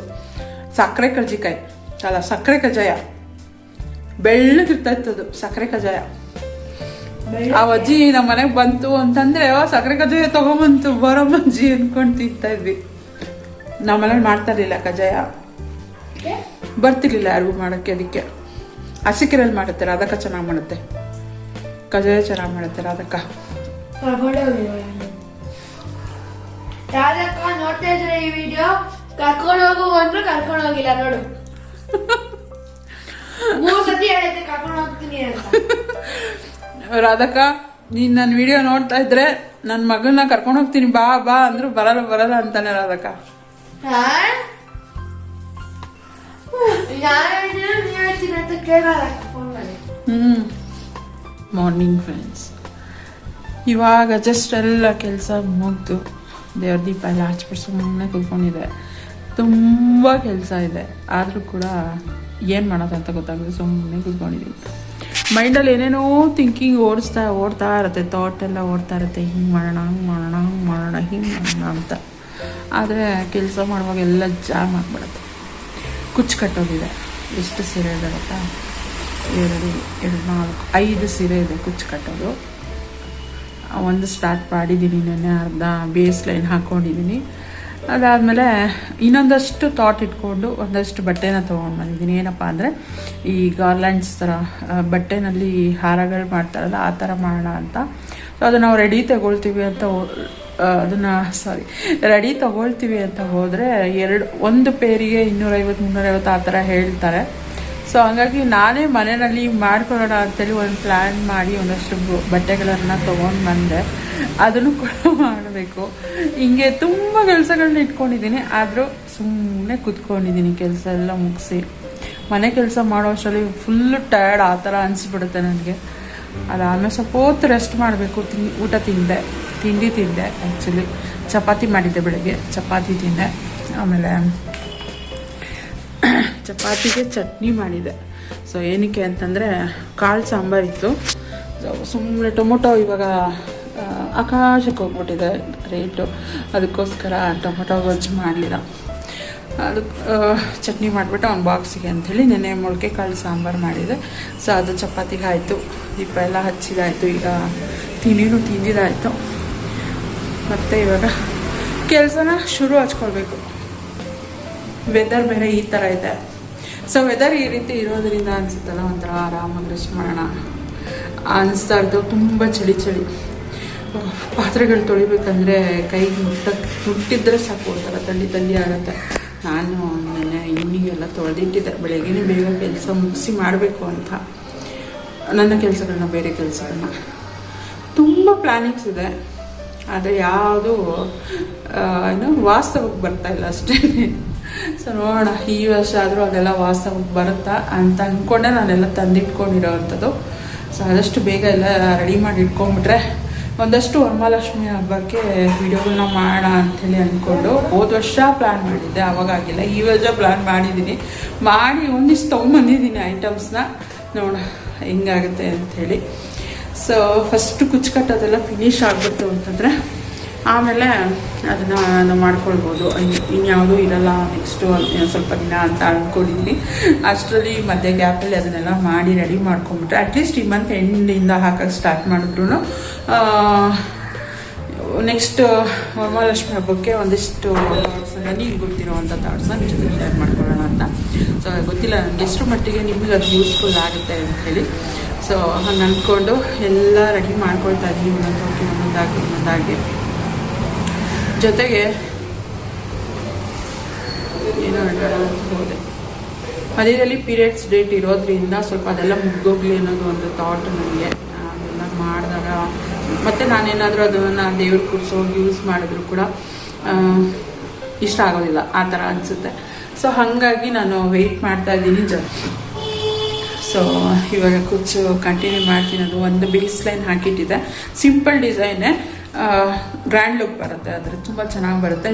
ಸಕ್ಕರೆ ಕಜ್ಜಿಕಾಯಿ ಅಲ್ಲ ಸಕ್ಕರೆ ಕಜ್ಜಾಯ. ಇತ್ತದು ಸಕ್ಕರೆ ಕಜ್ಜಾಯ. ಆ ಅಜ್ಜಿ ನಮ್ಮ ಮನೆಗೆ ಬಂತು ಅಂತಂದ್ರೆ "ಓ, ಸಕ್ಕರೆ ಕಜ್ಜಾಯ ತಗೊಂಬಂತು ಬಾರಮ್ಮ ಅಜ್ಜಿ ಅನ್ಕೊಂಡು ತಿಂತಾ ಇದ್ವಿ. ನಮ್ಮ ಮನೇಲಿ ಮಾಡ್ತಾ ಇರಲಿಲ್ಲ ಕಜ್ಜಾಯ. ಬರ್ತಿರ್ಲಿಲ್ಲ ಯಾರಿಗೂ ಮಾಡೋಕ್ಕೆ ಅದಕ್ಕೆ. ಹಸಿಕೆರಲ್ಲಿ ಮಾಡುತ್ತೆ ರಾಧಕ್ಕ ಚೆನ್ನಾಗಿ ಮಾಡುತ್ತೆ. ಕಜ್ಜಾಯ ಚೆನ್ನಾಗಿ ಮಾಡುತ್ತೆ ರಾಧಕ್ಕ ಕರ್ಕೊಂಡೇ ಹೋಗಿಲ್ಲ ಯಾರಕ್ಕ ನೋಡ್ತಾ ಇದ್ರೆ ಈ ವಿಡಿಯೋ ಕರ್ಕೊಂಡು ಹೋಗು ಅಂದ್ರು ಕರ್ಕೊಂಡೋಗಿಲ್ಲ ನೋಡು. ಮೂರು ಸತಿ ಹೇಳೈತೆ ಕರ್ಕೊಂಡು ಹೋಗ್ತೀನಿ ಅಂತ. ರಾಧಕ್ಕ ನೀನು ನನ್ನ ವಿಡಿಯೋ ನೋಡ್ತಾ ಇದ್ರೆ ನನ್ನ ಮಗನ್ನ ಕರ್ಕೊಂಡು ಹೋಗ್ತೀನಿ ಬಾ ಬಾ ಅಂದ್ರು ಬರಲ್ಲ ಬರಲ್ಲ ಅಂತಾನೆ ರಾಧಕ್ಕ. ಹ್ಮ್. ಮಾರ್ನಿಂಗ್ ಫ್ರೆಂಡ್ಸ್ ಇವಾಗ ಜಸ್ಟ್ ಎಲ್ಲ ಕೆಲಸ ಮುಗ್ದು, ದೇವ್ರ ದೀಪ ಎಲ್ಲ ಹಚ್ಬಿಟ್ಟು ಸುಮ್ಮನೆ ಕೂತ್ಕೊಂಡಿದೆ ತುಂಬ ಕೆಲಸ ಇದೆ. ಆದರೂ ಕೂಡ ಏನು ಮಾಡೋದು ಅಂತ ಗೊತ್ತಾಗುತ್ತೆ ಸುಮ್ಮನೆ ಕೂತ್ಕೊಂಡಿದ್ದೀನಿ ಮೈಂಡಲ್ಲಿ ಏನೇನೋ ಥಿಂಕಿಂಗ್ ಓಡಿಸ್ತಾ, ಓಡ್ತಾ ಇರುತ್ತೆ. ಥಾಟ್ ಎಲ್ಲ ಓಡ್ತಾ ಇರುತ್ತೆ. ಹಿಂಗೆ ಮಾಡೋಣ, ಹಂಗೆ ಮಾಡೋಣ ಹಂಗೆ ಮಾಡೋಣ, ಹಿಂಗೆ ಮಾಡೋಣ ಅಂತ. ಆದರೆ ಕೆಲಸ ಮಾಡುವಾಗ ಎಲ್ಲ ಜಾಮ್ ಆಗಿಬಿಡುತ್ತೆ. ಕುಚ್ಚು ಕಟ್ಟೋದಿದೆ ಎಷ್ಟು ಸೀರೆ ಇದೆ ಗೊತ್ತಾ? ಎರಡು ಎರಡು, ನಾಲ್ಕು, ಐದು ಸೀರೆ ಇದೆ ಕುಚ್ಚು ಕಟ್ಟೋದು. ಒಂದು ಸ್ಟಾರ್ಟ್ ಮಾಡಿದ್ದೀನಿ ನೆನ್ನೆ ಅರ್ಧ ಬೇಸ್ ಲೈನ್ ಹಾಕ್ಕೊಂಡಿದ್ದೀನಿ ಅದಾದಮೇಲೆ ಇನ್ನೊಂದಷ್ಟು ಥಾಟ್ ಇಟ್ಕೊಂಡು ಒಂದಷ್ಟು ಬಟ್ಟೆನ ತೊಗೊಂಡು ಬಂದಿದ್ದೀನಿ ಏನಪ್ಪ ಅಂದರೆ ಈ ಗಾರ್ಲ್ಯಾಂಡ್ಸ್ ಥರ ಬಟ್ಟೆನಲ್ಲಿ ಹಾರಗಳು ಮಾಡ್ತಾರಲ್ಲ, ಆ ಥರ ಮಾಡೋಣ ಅಂತ. ಸೊ ಅದು ನಾವು ರೆಡಿ ತಗೊಳ್ತೀವಿ ಅಂತ ಅದನ್ನ ಸಾರಿ ರೆಡಿ ತಗೊಳ್ತೀವಿ ಅಂತ ಹೋದರೆ ಎರಡು, ಒಂದು ಪೇರಿಗೆ ಇನ್ನೂರೈವತ್ತು ಮುನ್ನೂರೈವತ್ತು ಆ ಥರ ಹೇಳ್ತಾರೆ. ಸೊ ಹಂಗಾಗಿ ನಾನೇ ಮನೆಯಲ್ಲಿ ಮಾಡ್ಕೊಳ್ಳೋಣ ಅಂತೇಳಿ ಒಂದು ಪ್ಲ್ಯಾನ್ ಮಾಡಿ ಒಂದಷ್ಟು ಬಟ್ಟೆಗಳನ್ನು ತೊಗೊಂಡು ಬಂದೆ. ಅದನ್ನು ಕೂಡ [laughs] ಮಾಡಬೇಕು. ಹಿಂಗೆ ತುಂಬ ಕೆಲಸಗಳನ್ನ ಇಟ್ಕೊಂಡಿದ್ದೀನಿ. ಆದರೂ ಸುಮ್ಮನೆ ಕುತ್ಕೊಂಡಿದ್ದೀನಿ ಕೆಲಸ ಎಲ್ಲ ಮುಗಿಸಿ. ಮನೆ ಕೆಲಸ ಮಾಡೋ ಅಷ್ಟರಲ್ಲಿ ಫುಲ್ಲು ಟಯರ್ಡ್ ಆ ಥರ ಅನಿಸ್ಬಿಡುತ್ತೆ ನನಗೆ. ಅದಾದಮೇಲೆ ಸ್ವಲ್ಪ ಹೊತ್ತು ರೆಸ್ಟ್ ಮಾಡಬೇಕು. ತಿನ್, ಊಟ ತಿಂದೆ. ತಿಂಡಿ ತಿಂದೆ ಆ್ಯಕ್ಚುಲಿ ಚಪಾತಿ ಮಾಡಿದ್ದೆ ಬೆಳಗ್ಗೆ. ಚಪಾತಿ ತಿಂದೆ. ಆಮೇಲೆ ಚಪಾತಿಗೆ ಚಟ್ನಿ ಮಾಡಿದೆ. ಸೊ ಏನಕ್ಕೆ ಅಂತಂದರೆ ಕಾಳು ಸಾಂಬಾರಿತ್ತು ಸೊ ಸುಮ್ಮನೆ ಟೊಮೊಟೊ ಇವಾಗ ಆಕಾಶಕ್ಕೆ ಹೋಗ್ಬಿಟ್ಟಿದೆ ರೇಟು. ಅದಕ್ಕೋಸ್ಕರ ಟೊಮೊಟೊ ಗೊಜ್ಜು ಮಾಡಲಿಲ್ಲ ಅದು ಚಟ್ನಿ ಮಾಡಿಬಿಟ್ಟು ಅವ್ನ ಬಾಕ್ಸಿಗೆ ಅಂಥೇಳಿ ನೆನೆ ಮೊಳಕೆ ಕಾಳು ಸಾಂಬಾರು ಮಾಡಿದೆ. ಸೊ ಅದು ಚಪಾತಿಗೆ ಆಯಿತು ದೀಪ ಎಲ್ಲ ಹಚ್ಚಿದಾಯಿತು. ಈಗ ತಿಂಡಿನೂ ತಿಂದಿದ್ದಾಯಿತು ಮತ್ತು ಇವಾಗ ಕೆಲಸನ ಶುರು ಹಚ್ಕೊಳ್ಬೇಕು. ವೆದರ್ ಬೇರೆ ಈ ಥರ ಇದೆ. ಸೊ ವೆದರ್ ಈ ರೀತಿ ಇರೋದ್ರಿಂದ ಅನ್ಸುತ್ತಲ್ಲ, ಒಂಥರ ಆರಾಮಾಗಿ ರೆಸ್ಟ್ ಮಾಡೋಣ ಅನಿಸ್ತಾ ಇದ್ದು ತುಂಬ ಚಳಿ ಚಳಿ. ಪಾತ್ರೆಗಳು ತೊಳಿಬೇಕಂದ್ರೆ ಕೈಗೆ ಮುಟ್ಟಕ್ಕೆ ಮುಟ್ಟಿದ್ರೆ ಸಾಕು ಒಂಥರ ತಳ್ಳಿ ತಳ್ಳಿ ಆಗುತ್ತೆ. ನಾನು ನೆನೆ ಇನ್ನಿಗೆಲ್ಲ ತೊಳೆದಿಟ್ಟಿದ್ದೆ. ಬೆಳಗ್ಗೆನೇ ಬೇಗ ಕೆಲಸ ಮುಗಿಸಿ ಮಾಡಬೇಕು ಅಂತ. ನನ್ನ ಕೆಲಸಗಳನ್ನ, ಬೇರೆ ಕೆಲಸಗಳನ್ನ. ತುಂಬ ಪ್ಲ್ಯಾನಿಂಗ್ಸ್ ಇದೆ. ಆದರೆ ಯಾವುದು ಏನು ವಾಸ್ತವಕ್ಕೆ ಬರ್ತಾ ಇಲ್ಲ ಅಷ್ಟೇ. ಸೊ ನೋಡೋಣ, ಈ ವರ್ಷ ಆದರೂ ಅದೆಲ್ಲ ವಾಸ್ತವಕ್ಕೆ ಬರುತ್ತಾ ಅಂತ ಅಂದ್ಕೊಂಡೆ ನಾನೆಲ್ಲ ತಂದಿಟ್ಕೊಂಡಿರೋವಂಥದ್ದು. ಸೊ ಆದಷ್ಟು ಬೇಗ ಎಲ್ಲ ರೆಡಿ ಮಾಡಿ ಇಟ್ಕೊಂಡ್ಬಿಟ್ರೆ ಒಂದಷ್ಟು ವರಮಹಾಲಕ್ಷ್ಮಿ ಹಬ್ಬಕ್ಕೆ ವಿಡಿಯೋಗಳನ್ನ ಮಾಡೋಣ ಅಂಥೇಳಿ ಅಂದ್ಕೊಂಡು ಹೋದ ವರ್ಷ ಪ್ಲ್ಯಾನ್ ಮಾಡಿದ್ದೆ ಅವಾಗ ಆಗಿಲ್ಲ ಈ ವರ್ಷ ಪ್ಲ್ಯಾನ್ ಮಾಡಿದ್ದೀನಿ. ಮಾಡಿ ಒಂದಿಷ್ಟು ತೊಗೊಂಬಂದಿದ್ದೀನಿ ಐಟಮ್ಸ್ನ ನೋಡೋಣ, ಹೆಂಗಾಗುತ್ತೆ ಅಂಥೇಳಿ. ಸೊ ಫಸ್ಟ್ ಕುಚ್ಚು ಕಟ್ಟೋದೆಲ್ಲ ಫಿನಿಶ್ ಆಗಿಬಿಡ್ತು ಅಂತಂದರೆ ಆಮೇಲೆ ಅದನ್ನು ನಾವು ಮಾಡ್ಕೊಳ್ಬೋದು. ಇನ್- ಇನ್ಯಾವುದೂ ಇರಲ್ಲ ನೆಕ್ಸ್ಟು ಸ್ವಲ್ಪ ದಿನ ಅಂತ ಅಂದ್ಕೊಂಡಿದ್ವಿ ಅಷ್ಟರಲ್ಲಿ ಮಧ್ಯೆ ಗ್ಯಾಪಲ್ಲಿ ಅದನ್ನೆಲ್ಲ ಮಾಡಿ ರೆಡಿ ಮಾಡ್ಕೊಂಬಿಟ್ರೆ. ಅಟ್ಲೀಸ್ಟ್ ಈ ಮಂತ್ ಎಂಡಿಂದ ಹಾಕಕ್ಕೆ ಸ್ಟಾರ್ಟ್ ಮಾಡಿದ್ರು ನೆಕ್ಸ್ಟ್ ವರಮಹಾಲಕ್ಷ್ಮಿ ಹಬ್ಬಕ್ಕೆ ಒಂದಿಷ್ಟು ನೀವು ಗೊತ್ತಿರುವಂಥ ಥಾಟ್ಸನ್ನ ನಿಮ್ಮ ಜೊತೆ ಶೇರ್ ಮಾಡ್ಕೊಳ್ಳೋಣ ಅಂತ. ಸೊ ಗೊತ್ತಿಲ್ಲ, ನನಗೆ ಎಷ್ಟು ಮಟ್ಟಿಗೆ ನಿಮಗೆ ಅದು ಯೂಸ್ಫುಲ್ ಆಗುತ್ತೆ ಅಂಥೇಳಿ ಸೊ ಹಂಗೆ ಅಂದ್ಕೊಂಡು ಎಲ್ಲ ರೆಡಿ ಮಾಡ್ಕೊಳ್ತಾ ಇದ್ವಿ ಒಂದೊಂದು, ಒಂದೊಂದಾಗಿ ಒಂದೊಂದಾಗಿ. ಜೊತೆಗೆ ಏನೋ ಪೀರಿಯಡ್ಸ್ ಡೇಟ್ ಇರೋದ್ರಿಂದ ಸ್ವಲ್ಪ ಅದೆಲ್ಲ ಮುಗ್ದೋಗ್ಲಿ ಅನ್ನೋದು ಒಂದು ಥಾಟ್ ನನಗೆ. ಅದೆಲ್ಲ ಮಾಡಿದಾಗ ಮತ್ತು ನಾನೇನಾದರೂ ಅದನ್ನು ದೇವ್ರ ಕೂರ್ಸೋಗಿ ಯೂಸ್ ಮಾಡಿದ್ರು ಕೂಡ ಇಷ್ಟ ಆಗೋದಿಲ್ಲ. ಆ ಥರ ಅನಿಸುತ್ತೆ. ಸೊ ಹಾಗಾಗಿ ನಾನು ವೆಯ್ಟ್ ಮಾಡ್ತಾ ಇದ್ದೀನಿ ಜ. ಸೊ ಇವಾಗ ಕುಚ್ಚು ಕಂಟಿನ್ಯೂ ಮಾಡ್ತೀನಿ ಅದು ಒಂದು ಬೇಸ್ ಲೈನ್ ಹಾಕಿಟ್ಟಿದೆ ಸಿಂಪಲ್ ಡಿಸೈನೇ ಗ್ರ್ಯಾಂಡ್ ಲುಕ್ ಬರುತ್ತೆ. ಆದರೆ ತುಂಬ ಚೆನ್ನಾಗಿ ಬರುತ್ತೆ.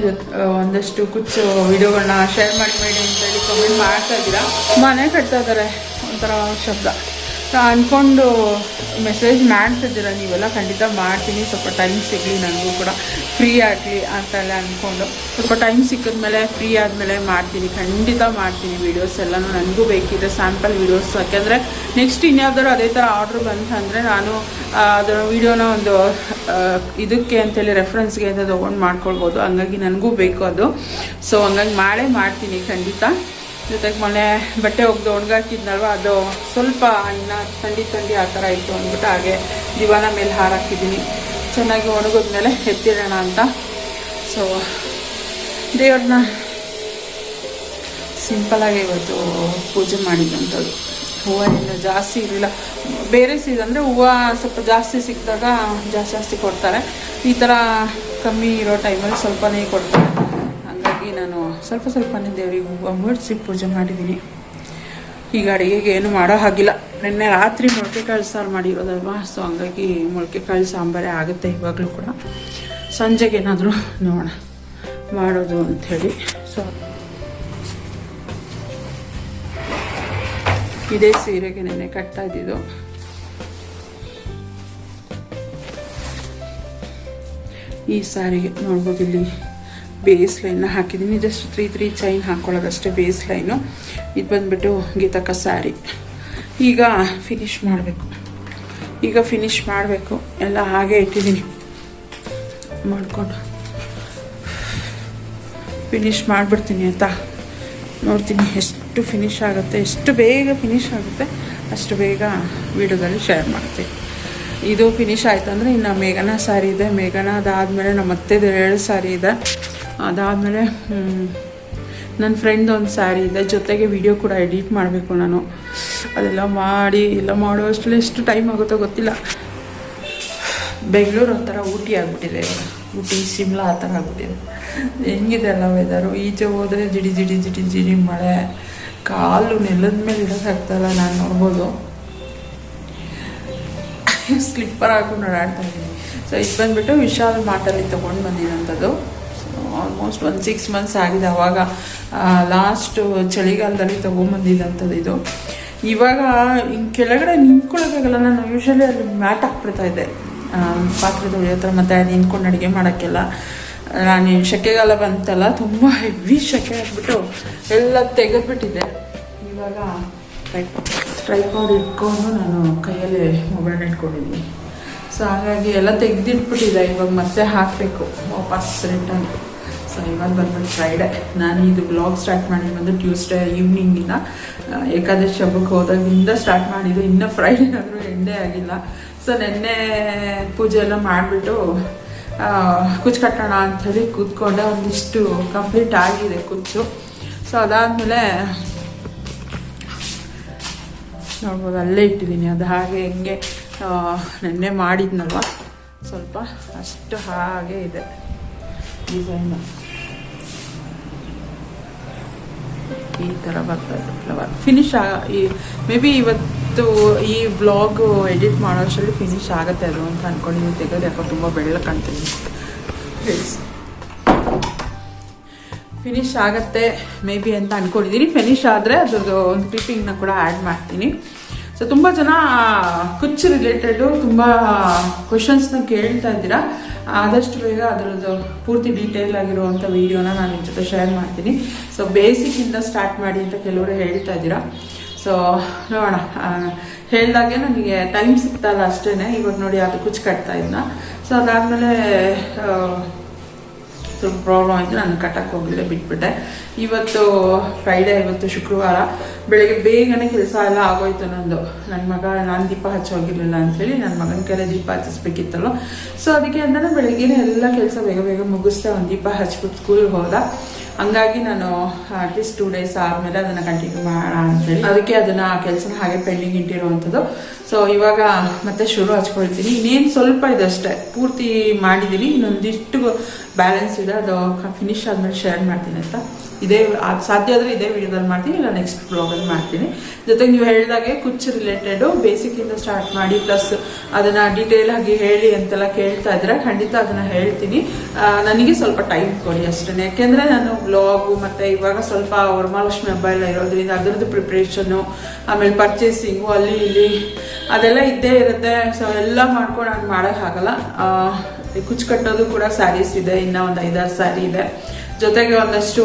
ಒಂದಷ್ಟು ಕುಚ್ಚು ವಿಡಿಯೋಗಳನ್ನ ಶೇರ್ ಮಾಡಿ ಮಾಡಿ ಅಂತೇಳಿ ಕಮೆಂಟ್ ಮಾಡ್ತಾ ಇದ್ದೀರಾ. ಮನೆ ಕಟ್ತಾ ಇದ್ದಾರೆ ಒಂಥರ ಶಬ್ದ. ಅಂದ್ಕೊಂಡು ಮೆಸೇಜ್ ಮಾಡ್ತಿದ್ದೀರ? ನೀವೆಲ್ಲ ಖಂಡಿತ ಮಾಡ್ತೀನಿ. ಸ್ವಲ್ಪ ಟೈಮ್ ಸಿಗಲಿ ನನಗೂ ಕೂಡ ಫ್ರೀ ಆಗಲಿ ಅಂತೆಲ್ಲ ಅಂದ್ಕೊಂಡು ಸ್ವಲ್ಪ ಟೈಮ್ ಸಿಕ್ಕಿದ್ಮೇಲೆ ಫ್ರೀ ಆದಮೇಲೆ ಮಾಡ್ತೀನಿ. ಖಂಡಿತ ಮಾಡ್ತೀನಿ ವೀಡಿಯೋಸ್ ಎಲ್ಲನೂ. ನನಗೂ ಬೇಕಿದೆ ಸ್ಯಾಂಪಲ್ ವೀಡಿಯೋಸ್ ಯಾಕೆಂದರೆ ನೆಕ್ಸ್ಟ್ ಇನ್ಯಾವ್ದಾದ್ರು ಅದೇ ಥರ ಆರ್ಡ್ರ್ ಬಂತಂದರೆ ನಾನು ಅದರ ವೀಡಿಯೋನ ಒಂದು ಇದಕ್ಕೆ ಅಂತೇಳಿ ರೆಫರೆನ್ಸ್ಗೆ ಅಂತ ತೊಗೊಂಡು ಮಾಡ್ಕೊಳ್ಬೋದು. ಹಂಗಾಗಿ ನನಗೂ ಬೇಕು ಅದು. ಸೊ ಹಂಗಾಗಿ ಮಾಡೇ ಮಾಡ್ತೀನಿ ಖಂಡಿತ. ಜೊತೆಗೆ ಮೊನ್ನೆ ಬಟ್ಟೆ ಒಗ್ದು ಒಣಗಾಕಿದ್ನಲ್ವ, ಅದು ಸ್ವಲ್ಪ ಇನ್ನು ಥಂಡಿ ಥಂಡಿ ಆ ಥರ ಇತ್ತು ಅಂದ್ಬಿಟ್ಟು ಹಾಗೆ ದಿವಾನ ಮೇಲೆ ಹಾರಾಕಿದ್ದೀನಿ. ಚೆನ್ನಾಗಿ ಒಣಗಿದ್ಮೇಲೆ ಎತ್ತಿರೋಣ ಅಂತ. ಸೊ ದೇವ್ರನ್ನ ಸಿಂಪಲಾಗಿ ಇವತ್ತು ಪೂಜೆ ಮಾಡಿದ್ದಂಥದ್ದು. ಹೂವು ಏನು ಜಾಸ್ತಿ ಇರಲಿಲ್ಲ. ಬೇರೆ ಸೀಸನ್ ಅಂದರೆ ಹೂವು ಸ್ವಲ್ಪ ಜಾಸ್ತಿ ಸಿಕ್ಕಿದಾಗ ಜಾಸ್ತಿ ಜಾಸ್ತಿ ಕೊಡ್ತಾರೆ. ಈ ಥರ ಕಮ್ಮಿ ಇರೋ ಟೈಮಲ್ಲಿ ಸ್ವಲ್ಪನೇ ಕೊಡ್ತಾರೆ. ಸ್ವಲ್ಪ ಸ್ವಲ್ಪನೇ ದೇವರಿಗೆ ಹೂವು ಮುಡಿಸಿ ಪೂಜೆ ಮಾಡಿದ್ದೀನಿ. ಈಗ ಅಡುಗೆಗೆ ಏನು ಮಾಡೋ ಹಾಗಿಲ್ಲ. ನಿನ್ನೆ ರಾತ್ರಿ ಮೊಳಕೆ ಕಾಳು ಸಾರು ಮಾಡಿರೋದಲ್ವಾ? ಸೊ ಹಂಗಾಗಿ ಮೊಳಕೆ ಕಾಳು ಸಾಂಬಾರೇ ಆಗುತ್ತೆ ಇವಾಗಲೂ ಕೂಡ. ಸಂಜೆಗೆ ಏನಾದರೂ ನೋಡೋಣ. ಮಾಡೋದು ಅಂಥೇಳಿ. ಸೊ ಇದೇ ಸೀರೆಗೆ ನೆನೆ ಕಟ್ತಾ ಇದ್ದಿದ್ದು. ಈ ಸಾರಿಗೆ ನೋಡ್ಬೋದು ಇಲ್ಲಿ. ಬೇಸ್ ಲೈನ್ನ ಹಾಕಿದ್ದೀನಿ. ಜಸ್ಟ್ ತ್ರೀ ತ್ರೀ ಚೈನ್ ಹಾಕ್ಕೊಳ್ಳೋದಷ್ಟೇ ಬೇಸ್ ಲೈನು ಇದು ಬಂದುಬಿಟ್ಟು ಗೀತಕ್ಕ ಸ್ಯಾರಿ ಈಗ ಫಿನಿಶ್ ಮಾಡಬೇಕು. ಈಗ ಫಿನಿಶ್ ಮಾಡಬೇಕು. ಎಲ್ಲ ಹಾಗೆ ಇಟ್ಟಿದ್ದೀನಿ. ಮಾಡಿಕೊಂಡು. ಫಿನಿಶ್ ಮಾಡಿಬಿಡ್ತೀನಿ ಆಯಿತಾ? ನೋಡ್ತೀನಿ ಎಷ್ಟು ಫಿನಿಶ್ ಆಗುತ್ತೆ, ಎಷ್ಟು ಬೇಗ ಫಿನಿಶ್ ಆಗುತ್ತೆ, ಅಷ್ಟು ಬೇಗ ವೀಡಿಯೋದಲ್ಲಿ ಶೇರ್ ಮಾಡ್ತೀನಿ. ಇದು ಫಿನಿಶ್ ಆಯಿತು ಅಂದರೆ ಇನ್ನು ಮೇಘನ ಸ್ಯಾರಿ ಇದೆ. ಮೇಘನ ಅದಾದಮೇಲೆ ನಮ್ಮ ಅತ್ತೆದು ಎರಡು ಸ್ಯಾರಿ ಇದೆ. ಅದಾದಮೇಲೆ ನನ್ನ ಫ್ರೆಂಡ್ ಒಂದು ಸ್ಯಾರಿ ಇದೆ, ಜೊತೆಗೆ ವಿಡಿಯೋ ಕೂಡ ಎಡಿಟ್ ಮಾಡಬೇಕು ನಾನು. ಅದೆಲ್ಲ ಮಾಡಿ, ಎಲ್ಲ ಮಾಡೋ ಅಷ್ಟರಲ್ಲಿ ಎಷ್ಟು ಟೈಮ್ ಆಗುತ್ತೋ ಗೊತ್ತಿಲ್ಲ. ಬೆಂಗಳೂರು ಒಂಥರ ಊಟಿ ಆಗಿಬಿಟ್ಟಿದೆ. ಊಟಿ, ಶಿಮ್ಲಾ ಆ ಥರ ಆಗ್ಬಿಟ್ಟಿದೆ. ಹೆಂಗಿದೆ ಅಲ್ಲ ವೆದರು ಈಚೆ ಹೋದರೆ ಜಿಡಿ ಜಿಡಿ ಜಿಡಿ ಜಿಡಿ ಮಳೆ. ಕಾಲು ನೆಲದ ಮೇಲೆ ಇಡೋಕ್ಕಾಗ್ತಾಯಿಲ್ಲ ನಾನು ನೋಡ್ಬೋದು. [laughs] ಸ್ಲಿಪ್ಪರ್ ಹಾಕೊಂಡು ಓಡಾಡ್ತಾ ಇದ್ದೀನಿ. ಸೊ ಇದು ಬಂದುಬಿಟ್ಟು ವಿಶಾಲ್ ಮಾಟಲ್ಲಿ ತೊಗೊಂಡು ಬಂದಿರೋಂಥದ್ದು. ಆಲ್ಮೋಸ್ಟ್ ಒಂದು ಸಿಕ್ಸ್ ಮಂತ್ಸ್ ಆಗಿದೆ ಅವಾಗ ಲಾಸ್ಟ್ ಚಳಿಗಾಲದಲ್ಲಿ ತೊಗೊಂಬಂದಿದ್ದಂಥದ್ದು ಇದು. ಇವಾಗ ಹಿಂಗೆ ಕೆಳಗಡೆ ನಿಂತ್ಕೊಳ್ಳೋಕ್ಕಾಗಲ್ಲ, ನಾನು ಯೂಶಲಿ ಅಲ್ಲಿ ಮ್ಯಾಟ್ ಹಾಕ್ಬಿಡ್ತಾ ಇದ್ದೆ. ಪಾತ್ರೆ ತೊಳೆಯೋ ಥರ ಮತ್ತು ನಿಂತ್ಕೊಂಡು ಅಡುಗೆ ಮಾಡೋಕ್ಕೆಲ್ಲ. ನಾನು ಸೆಕೆಗಾಲ ಬಂತಲ್ಲ, ತುಂಬ ಹೆವಿ ಸೆಕೆ ಆಗಿಬಿಟ್ಟು ಎಲ್ಲ ತೆಗೆದ್ಬಿಟ್ಟಿದ್ದೆ. ಇವಾಗ ಟ್ರೈಪಾಡ್ ಇಟ್ಕೊಂಡು ನಾನು ಕೈಯಲ್ಲಿ ಮೊಬೈಲ್ ಇಟ್ಕೊಂಡಿದ್ದೀನಿ. ಸೊ ಹಾಗಾಗಿ ಎಲ್ಲ ತೆಗೆದಿಟ್ಬಿಟ್ಟಿದೆ, ಇವಾಗ ಮತ್ತೆ ಹಾಕಬೇಕು. ವಾಪಸ್ ರಿಟರ್ನ್ ಸೊ ಇವಾಗ ಬಂದ್ಬಿಟ್ಟು ಫ್ರೈಡೆ ನಾನು ಇದು ಬ್ಲಾಗ್ ಸ್ಟಾರ್ಟ್ ಮಾಡಿ ಬಂದು ಟ್ಯೂಸ್ಡೇ ಈವ್ನಿಂಗಿಂದ ಏಕಾದಶಿ ಹಬ್ಬಕ್ಕೆ ಹೋದಾಗಿಂದ ಸ್ಟಾರ್ಟ್ ಮಾಡಿದ್ದು ಇನ್ನೂ ಫ್ರೈಡೆ ಆದರೂ ಎಂಡೇ ಆಗಿಲ್ಲ. ಸೊ ನೆನ್ನೆ ಪೂಜೆ ಎಲ್ಲ ಮಾಡಿಬಿಟ್ಟು ಕುಚ್ಚು ಕಟ್ಟೋಣ ಅಂಥೇಳಿ ಕೂತ್ಕೊಂಡೆ. ಒಂದಿಷ್ಟು ಕಂಪ್ಲೀಟ್ ಆಗಿದೆ ಕುಚ್ಚು. ಸೊ ಅದಾದಮೇಲೆ ನೋಡ್ಬೋದು, ಅಲ್ಲೇ ಇಟ್ಟಿದ್ದೀನಿ. ಅದು ಹಾಗೆ ಹೆಂಗೆ ನೆನ್ನೆ ಮಾಡಿದ್ನಲ್ವ? ಸ್ವಲ್ಪ ಅಷ್ಟು ಹಾಗೆ ಇದೆ. ಡಿಸೈನು ಈ ಥರ ಬರ್ತದೆ ಫ್ಲವರ್ ಫಿನಿಶ್ ಆಗ ಈ ಮೇ ಬಿ ಇವತ್ತು ಈ ಬ್ಲಾಗ್ ಎಡಿಟ್ ಮಾಡೋ ಅಷ್ಟರಲ್ಲಿ ಫಿನಿಶ್ ಆಗುತ್ತೆ ಅದು ಅಂತ ಅಂದ್ಕೊಂಡಿದ್ದೀನಿ ತೆಗೆದು ಯಾಕೋ ತುಂಬ ಬೆಳ್ಳ ಕಾಣ್ತೀನಿ ಫಿನಿಶ್ ಆಗುತ್ತೆ ಮೇ ಬಿ ಅಂತ ಅಂದ್ಕೊಂಡಿದ್ದೀನಿ ಫಿನಿಶ್ ಆದರೆ ಅದ್ರದ್ದು ಒಂದು ಕ್ಲಿಪ್ಪಿಂಗ್ನ ಕೂಡ ಆ್ಯಡ್ ಮಾಡ್ತೀನಿ. ಸೊ ತುಂಬ ಜನ ಕುಚ್ ರಿಲೇಟೆಡು ತುಂಬ ಕ್ವಶನ್ಸ್ನ ಕೇಳ್ತಾ ಇದ್ದೀರಾ. ಆದಷ್ಟು ಬೇಗ ಅದರದ್ದು ಪೂರ್ತಿ ಡೀಟೇಲ್ ಆಗಿರುವಂಥ ವೀಡಿಯೋನ ನಾನು ನಿಮ್ಮ ಜೊತೆ ಶೇರ್ ಮಾಡ್ತೀನಿ. ಸೊ ಬೇಸಿಕ್ಕಿಂದ ಸ್ಟಾರ್ಟ್ ಮಾಡಿ ಅಂತ ಕೆಲವರು ಹೇಳ್ತಾ ಇದ್ದೀರಾ. ಸೊ ನೋಡೋಣ. ಹೇಳಿದಾಗೆ ನನಗೆ ಟೈಮ್ ಸಿಗ್ತಲ್ಲ ಅಷ್ಟೇ ಇವಾಗ ನೋಡಿ ಅದು ಕುಚ್ ಕಟ್ತಾ ಇದ್ನ. ಸೊ ಅದಾದಮೇಲೆ ಸ್ವಲ್ಪ ಪ್ರಾಬ್ಲಮ್ ಆಯಿತು, ನಾನು ಕಟ್ಟಕ್ಕೆ ಹೋಗಿಲ್ಲ, ಬಿಟ್ಬಿಟ್ಟೆ. ಇವತ್ತು ಫ್ರೈಡೇ ಇವತ್ತು ಶುಕ್ರವಾರ, ಬೆಳಗ್ಗೆ ಬೇಗನೆ ಕೆಲಸ ಎಲ್ಲ ಆಗೋಯ್ತು ನಂದು. ನನ್ನ ಮಗ, ನಾನು ದೀಪ ಹಚ್ಚೋಗಿರಲಿಲ್ಲ ಅಂಥೇಳಿ ನನ್ನ ಮಗನ ಕೈಲೇ ದೀಪ ಹಚ್ಚಿಸ್ಬೇಕಿತ್ತಲ್ಲ ಸೊ ಅದಕ್ಕೆ ಅಂದರೆ ಬೆಳಗ್ಗೆನೇ ಎಲ್ಲ ಕೆಲಸ ಬೇಗ ಬೇಗ ಮುಗಿಸ್ದೆ ಒಂದು ದೀಪ ಹಚ್ಬಿಟ್ಟು ಸ್ಕೂಲ್ಗೆ ಹೋದ. ಹಂಗಾಗಿ ನಾನು ಅಟ್ಲೀಸ್ಟ್ ಟೂ ಡೇಸ್ ಆದಮೇಲೆ ಅದನ್ನು ಕಂಟಿನ್ಯೂ ಮಾಡೋಣ ಅಂತೇಳಿ ಅದಕ್ಕೆ ಅದನ್ನು ಆ ಕೆಲಸನ ಹಾಗೆ ಪೆಂಡಿಂಗ್ ಇಟ್ಟಿರುವಂಥದ್ದು ಸೊ ಇವಾಗ ಮತ್ತೆ ಶುರು ಹಚ್ಕೊಳ್ತೀನಿ. ಇನ್ನೇನು ಸ್ವಲ್ಪ ಇದೆ ಅಷ್ಟೇ ಪೂರ್ತಿ ಮಾಡಿದ್ದೀನಿ ಇನ್ನೊಂದಿಷ್ಟು ಬ್ಯಾಲೆನ್ಸ್ ಇದೆ. ಅದು ಫಿನಿಶ್ ಆದಮೇಲೆ ಶೇರ್ ಮಾಡ್ತೀನಿ ಅಂತ ಇದೇ ಸಾಧ್ಯ ಆದರೆ ಇದೇ ವಿಡಿಯೋದಲ್ಲಿ ಮಾಡ್ತೀನಿ. ಇಲ್ಲ ನೆಕ್ಸ್ಟ್ ಬ್ಲಾಗಲ್ಲಿ ಮಾಡ್ತೀನಿ. ಜೊತೆಗೆ ನೀವು ಹೇಳಿದಾಗೆ ಕುಚ್ಚು ರಿಲೇಟೆಡು ಬೇಸಿಕ್ಕಿಂದ ಸ್ಟಾರ್ಟ್ ಮಾಡಿ ಪ್ಲಸ್ ಅದನ್ನು ಡೀಟೇಲ್ ಆಗಿ ಹೇಳಿ ಅಂತೆಲ್ಲ ಕೇಳ್ತಾ ಇದ್ರೆ ಖಂಡಿತ ಅದನ್ನು ಹೇಳ್ತೀನಿ. ನನಗೆ ಸ್ವಲ್ಪ ಟೈಮ್ ಕೊಡಿ ಅಷ್ಟೇ ಯಾಕೆಂದರೆ ನಾನು ಬ್ಲಾಗು ಮತ್ತು ಇವಾಗ ಸ್ವಲ್ಪ ವರಮಹಾಲಕ್ಷ್ಮಿ ಹಬ್ಬ ಎಲ್ಲ ಇರೋದ್ರಿಂದ ಅದರದ್ದು ಪ್ರಿಪ್ರೇಷನು ಆಮೇಲೆ ಪರ್ಚೇಸಿಂಗು ಅಲ್ಲಿ ಇಲ್ಲಿ ಅದೆಲ್ಲ ಇದ್ದೇ ಇರುತ್ತೆ. ಸೊ ಎಲ್ಲ ಮಾಡ್ಕೊಂಡು ನಾನು ಮಾಡೋಕ್ಕಾಗಲ್ಲ ಕುಚ್ಚು ಕಟ್ಟೋದು ಕೂಡ ಸ್ಯಾರೀಸ್ ಇದೆ. ಇನ್ನೂ ಒಂದು ಐದಾರು ಸ್ಯಾರಿ ಇದೆ. ಜೊತೆಗೆ ಒಂದಷ್ಟು,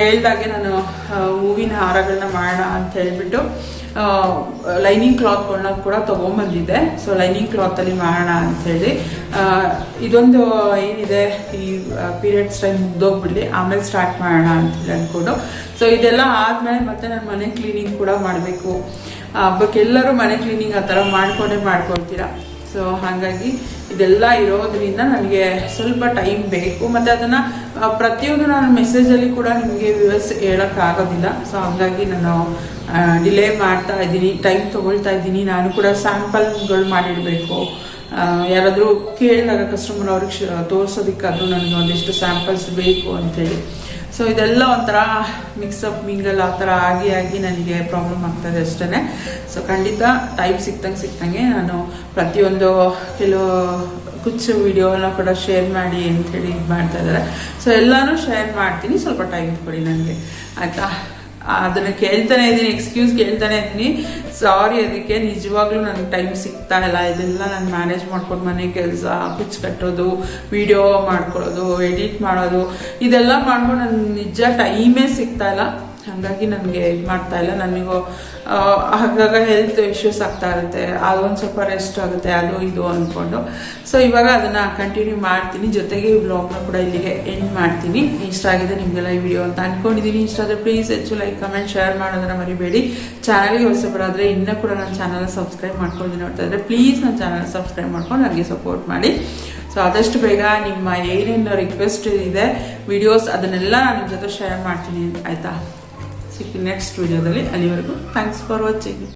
ಹೇಳಿದಾಗೆ ನಾನು ಹೂವಿನ ಹಾರಗಳನ್ನ ಮಾಡೋಣ ಅಂತ ಹೇಳಿಬಿಟ್ಟು ಲೈನಿಂಗ್ ಕ್ಲಾತ್ಗಳನ್ನ ಕೂಡ ತೊಗೊಂಬಂದಿದ್ದೆ. ಸೊ ಲೈನಿಂಗ್ ಕ್ಲಾತಲ್ಲಿ ಮಾಡೋಣ ಅಂಥೇಳಿ ಇದೊಂದು ಏನಿದೆ, ಈ ಪೀರಿಯಡ್ಸ್ ಟೈಮ್ ಮುಗ್ದೋಗ್ಬಿಡಲಿ. ಆಮೇಲೆ ಸ್ಟಾರ್ಟ್ ಮಾಡೋಣ ಅಂತೇಳಿ ಅಂದ್ಕೊಂಡು ಸೊ ಇದೆಲ್ಲ ಆದಮೇಲೆ ಮತ್ತೆ ನಾನು ಮನೆ ಕ್ಲೀನಿಂಗ್ ಕೂಡ ಮಾಡಬೇಕು. ಹಬ್ಬಕ್ಕೆ ಎಲ್ಲರೂ ಮನೆ ಕ್ಲೀನಿಂಗ್ ಆ ಥರ ಮಾಡ್ಕೊಂಡೇ ಮಾಡ್ಕೊಳ್ತೀರಾ. ಸೊ ಹಾಗಾಗಿ ಇದೆಲ್ಲ ಇರೋದ್ರಿಂದ ನನಗೆ ಸ್ವಲ್ಪ ಟೈಮ್ ಬೇಕು. ಮತ್ತು ಅದನ್ನು ಪ್ರತಿಯೊಂದು ನಾನು ಮೆಸೇಜಲ್ಲಿ ಕೂಡ ನಿಮಗೆ ವ್ಯೂವರ್ಸ್ ಹೇಳೋಕ್ಕಾಗೋದಿಲ್ಲ ಸೊ ಹಾಗಾಗಿ ನಾನು ಡಿಲೇ ಮಾಡ್ತಾ ಇದ್ದೀನಿ. ಟೈಮ್ ತೊಗೊಳ್ತಾ ಇದ್ದೀನಿ. ನಾನು ಕೂಡ ಸ್ಯಾಂಪಲ್ಗಳು ಮಾಡಿಡಬೇಕು ಯಾರಾದರೂ ಕೇಳಿದಾಗ ಕಸ್ಟಮರ್ ಅವ್ರಿಗೆ ತೋರಿಸೋದಕ್ಕಾದ್ರೂ ನನಗೆ ಒಂದಿಷ್ಟು ಸ್ಯಾಂಪಲ್ಸ್ ಬೇಕು ಅಂಥೇಳಿ ಸೊ ಇದೆಲ್ಲ ಒಂಥರ ಮಿಕ್ಸಪ್ ಮಿಂಗಲ್ ಆ ಥರ ಆಗಿ ಆಗಿ ನನಗೆ ಪ್ರಾಬ್ಲಮ್ ಆಗ್ತದೆ ಅಷ್ಟೇ ಸೊ ಖಂಡಿತ ಟೈಮ್ ಸಿಕ್ತಂಗೆ ಸಿಕ್ತಂಗೆ ನಾನು ಪ್ರತಿಯೊಂದು ಕೆಲವು ಕುಚ್ಚು ವಿಡಿಯೋನ ಕೂಡ ಶೇರ್ ಮಾಡಿ ಅಂಥೇಳಿ ಇದು ಮಾಡ್ತಾ ಇದ್ದಾರೆ. ಸೊ ಎಲ್ಲನೂ ಶೇರ್ ಮಾಡ್ತೀನಿ. ಸ್ವಲ್ಪ ಟೈಮ್ ಕೊಡಿ ನನಗೆ. ಆಯಿತಾ? ಅದನ್ನು ಕೇಳ್ತಾನೆ ಇದ್ದೀನಿ ಎಕ್ಸ್ಕ್ಯೂಸ್ ಕೇಳ್ತಾನೆ ಇದ್ದೀನಿ. ಸಾರಿ ಅದಕ್ಕೆ, ನಿಜವಾಗ್ಲೂ ನನಗೆ ಟೈಮ್ ಸಿಗ್ತಾ ಇಲ್ಲ. ಇದೆಲ್ಲ ನಾನು ಮ್ಯಾನೇಜ್ ಮಾಡ್ಕೊಂಡು ಮನೆ ಕೆಲಸ ಕುಚ್ಚು ಕಟ್ಟೋದು ವಿಡಿಯೋ ಮಾಡ್ಕೊಳ್ಳೋದು ಎಡಿಟ್ ಮಾಡೋದು, ಇದೆಲ್ಲ ಮಾಡ್ಕೊಂಡು ನನಗೆ ನಿಜ ಟೈಮೇ ಸಿಗ್ತಾ ಇಲ್ಲ. ಹಾಗಾಗಿ ನನಗೆ ಇದು ಮಾಡ್ತಾ ಇಲ್ಲ. ನನಗೂ ಆಗಾಗ ಹೆಲ್ತ್ ಇಶ್ಯೂಸ್ ಆಗ್ತಾ ಇರುತ್ತೆ. ಅದೊಂದು ಸ್ವಲ್ಪ ರೆಸ್ಟ್ ಆಗುತ್ತೆ, ಅದು ಇದು ಅಂದ್ಕೊಂಡು ಸೊ ಇವಾಗ ಅದನ್ನು ಕಂಟಿನ್ಯೂ ಮಾಡ್ತೀನಿ. ಜೊತೆಗೆ ಈ ಬ್ಲಾಗ್ನ ಕೂಡ ಇಲ್ಲಿಗೆ ಎಂಡ್ ಮಾಡ್ತೀನಿ. ಇಷ್ಟ ಆಗಿದೆ ನಿಮಗೆಲ್ಲ ಈ ವಿಡಿಯೋ ಅಂತ ಅಂದ್ಕೊಂಡಿದ್ದೀನಿ ಇಷ್ಟ ಆದರೆ ಪ್ಲೀಸ್ ಹೆಚ್ಚು ಲೈಕ್ ಕಮೆಂಟ್ ಶೇರ್ ಮಾಡೋದನ್ನ ಮರಿಬೇಡಿ. ಚಾನಲ್ಗೆ ಹೊಸಬರಾದರೆ ಇನ್ನೂ ಕೂಡ ನನ್ನ ಚಾನಲ್ ಸಬ್ಸ್ಕ್ರೈಬ್ ಮಾಡ್ಕೊಂಡು ನೋಡ್ತಾ ಪ್ಲೀಸ್ ನನ್ನ ಚಾನಲ್ ಸಬ್ಸ್ಕ್ರೈಬ್ ಮಾಡ್ಕೊಂಡು ನನಗೆ ಸಪೋರ್ಟ್ ಮಾಡಿ. ಸೊ ಆದಷ್ಟು ಬೇಗ ನಿಮ್ಮ ಏನೇನು ರಿಕ್ವೆಸ್ಟ್ ಇದೆ ವಿಡಿಯೋಸ್ ಅದನ್ನೆಲ್ಲ ನಾನು ನಿಮ್ಮ ಜೊತೆ ಶೇರ್ ಮಾಡ್ತೀನಿ. ಆಯಿತಾ? ಸಿಗ್ತೀನಿ ನೆಕ್ಸ್ಟ್ ವಿಡಿಯೋದಲ್ಲಿ ಅಲ್ಲಿವರೆಗೂ ಥ್ಯಾಂಕ್ಸ್ ಫಾರ್ ವಾಚಿಂಗ್